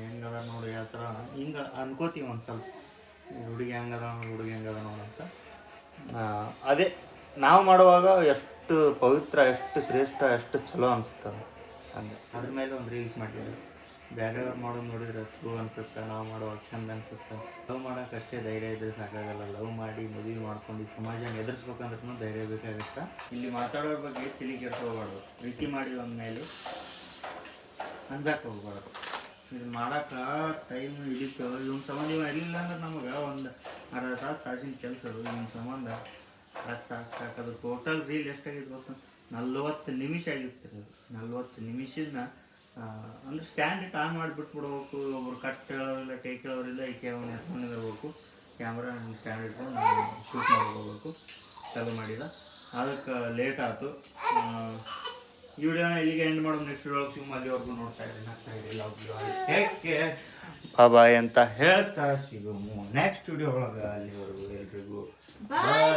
ಹೆಂಗದ ನೋಡಿ, ಆ ಥರ ಹಿಂಗೆ ಅನ್ಕೋತೀವಿ ಒಂದು ಸ್ವಲ್ಪ. ಹುಡುಗಿ ಹೆಂಗದ ನೋಡಿ ಹುಡುಗಿ ಹೆಂಗದ ಅಂತ. ಅದೇ ನಾವು ಮಾಡುವಾಗ ಎಷ್ಟು ಪವಿತ್ರ, ಎಷ್ಟು ಶ್ರೇಷ್ಠ, ಎಷ್ಟು ಚಲೋ ಅನಿಸುತ್ತೆ ಅಂದರೆ ಅದ್ರ ಮೇಲೆ ಒಂದು ರೀಲ್ಸ್ ಮಾಡಿದ್ವಿ. ಬೇರೆಯವ್ರು ಮಾಡೋದು ನೋಡಿದ್ರೆ ಥ್ರೂ ಅನ್ಸುತ್ತೆ? ನಾವು ಮಾಡೋ ಚಂದ ಅನ್ಸುತ್ತೆ? ಲವ್ ಮಾಡೋಕೆ ಅಷ್ಟೇ ಧೈರ್ಯ ಇದ್ರೆ ಸಾಕಾಗಲ್ಲ. ಲವ್ ಮಾಡಿ ಮದುವೆ ಮಾಡ್ಕೊಂಡು ಈ ಸಮಾಜನ ಎದುರಿಸ್ಬೇಕಂದ್ರೂ ಧೈರ್ಯ ಬೇಕಾಗುತ್ತೆ? ಇಲ್ಲಿ ಮಾತಾಡೋರ ಬಗ್ಗೆ ತಿಳಿ ಕೆಡ್ಸ್ಕೋಬಾರ್ದು ಪ್ರೀತಿ ಮಾಡಿ ಮೇಲೆ ಅನ್ಸಕ್ಕೆ ಹೋಗ್ಬಾರ್ದು ಇದು ಮಾಡೋಕೆ ಟೈಮ್ ಹಿಡಿತು. ಇವನ್ ಸಂಬಂಧ ಇವ ಇರಲಿಲ್ಲ ಅಂದ್ರೆ ನಮಗೆ ಒಂದು ಅರ್ಧ ತಾಸು ತಾಸಿನ ಕೆಲಸ ಇವನ್ ಸಂಬಂಧ ಸಾಕು ಸಾಕು ಅದು ಟೋಟಲ್ ರೀಲ್ ಎಷ್ಟಾಗಿತ್ತು ಗೊತ್ತ? ನಲ್ವತ್ತು ನಿಮಿಷ ಆಗಿತ್ತು. ನಲ್ವತ್ತು ನಿಮಿಷದ ಅಂದ್ರೆ ಸ್ಟ್ಯಾಂಡ್ ಇಟ್ಟು ಆನ್ ಮಾಡಿ ಬಿಟ್ಬಿಡ್ಬೇಕು ಒಬ್ರು ಕಟ್ ಹೇಳೋರಿಲ್ಲ ಟೇಕ್ ಹೇಳೋರಿಲ್ಲ ಈಕೆ ಅವನು ಎತ್ಕೊಂಡಿರ್ಬೇಕು ಕ್ಯಾಮ್ರಾ ಸ್ಟ್ಯಾಂಡ್ ಇಟ್ಕೊಂಡು ಶೂಟ್ ಮಾಡ್ಕೋಬೇಕು ಚಾಲು ಮಾಡಿದ. ಅದಕ್ಕೆ ಲೇಟ್ ಆಯ್ತು ಈ ವಿಡಿಯೋನ ಇಲ್ಲಿಗೆ ಎಂಡ್ ಮಾಡೋದು ನೆಕ್ಸ್ಟ್ ವಿಡಿಯೋ ಸಿಮ್ ಅಲ್ಲಿವರೆಗೂ ನೋಡ್ತಾ ಇದ್ದೀನಿ. ಬಾಬಾಯ್ ಅಂತ ಹೇಳ್ತಾ ಸಿಗು. ನೆಕ್ಸ್ಟ್ ವಿಡಿಯೋ ಒಳಗೆ ಅಲ್ಲಿವರೆಗೂ ಎಲ್ರಿಗೂ. ಬಾಯ್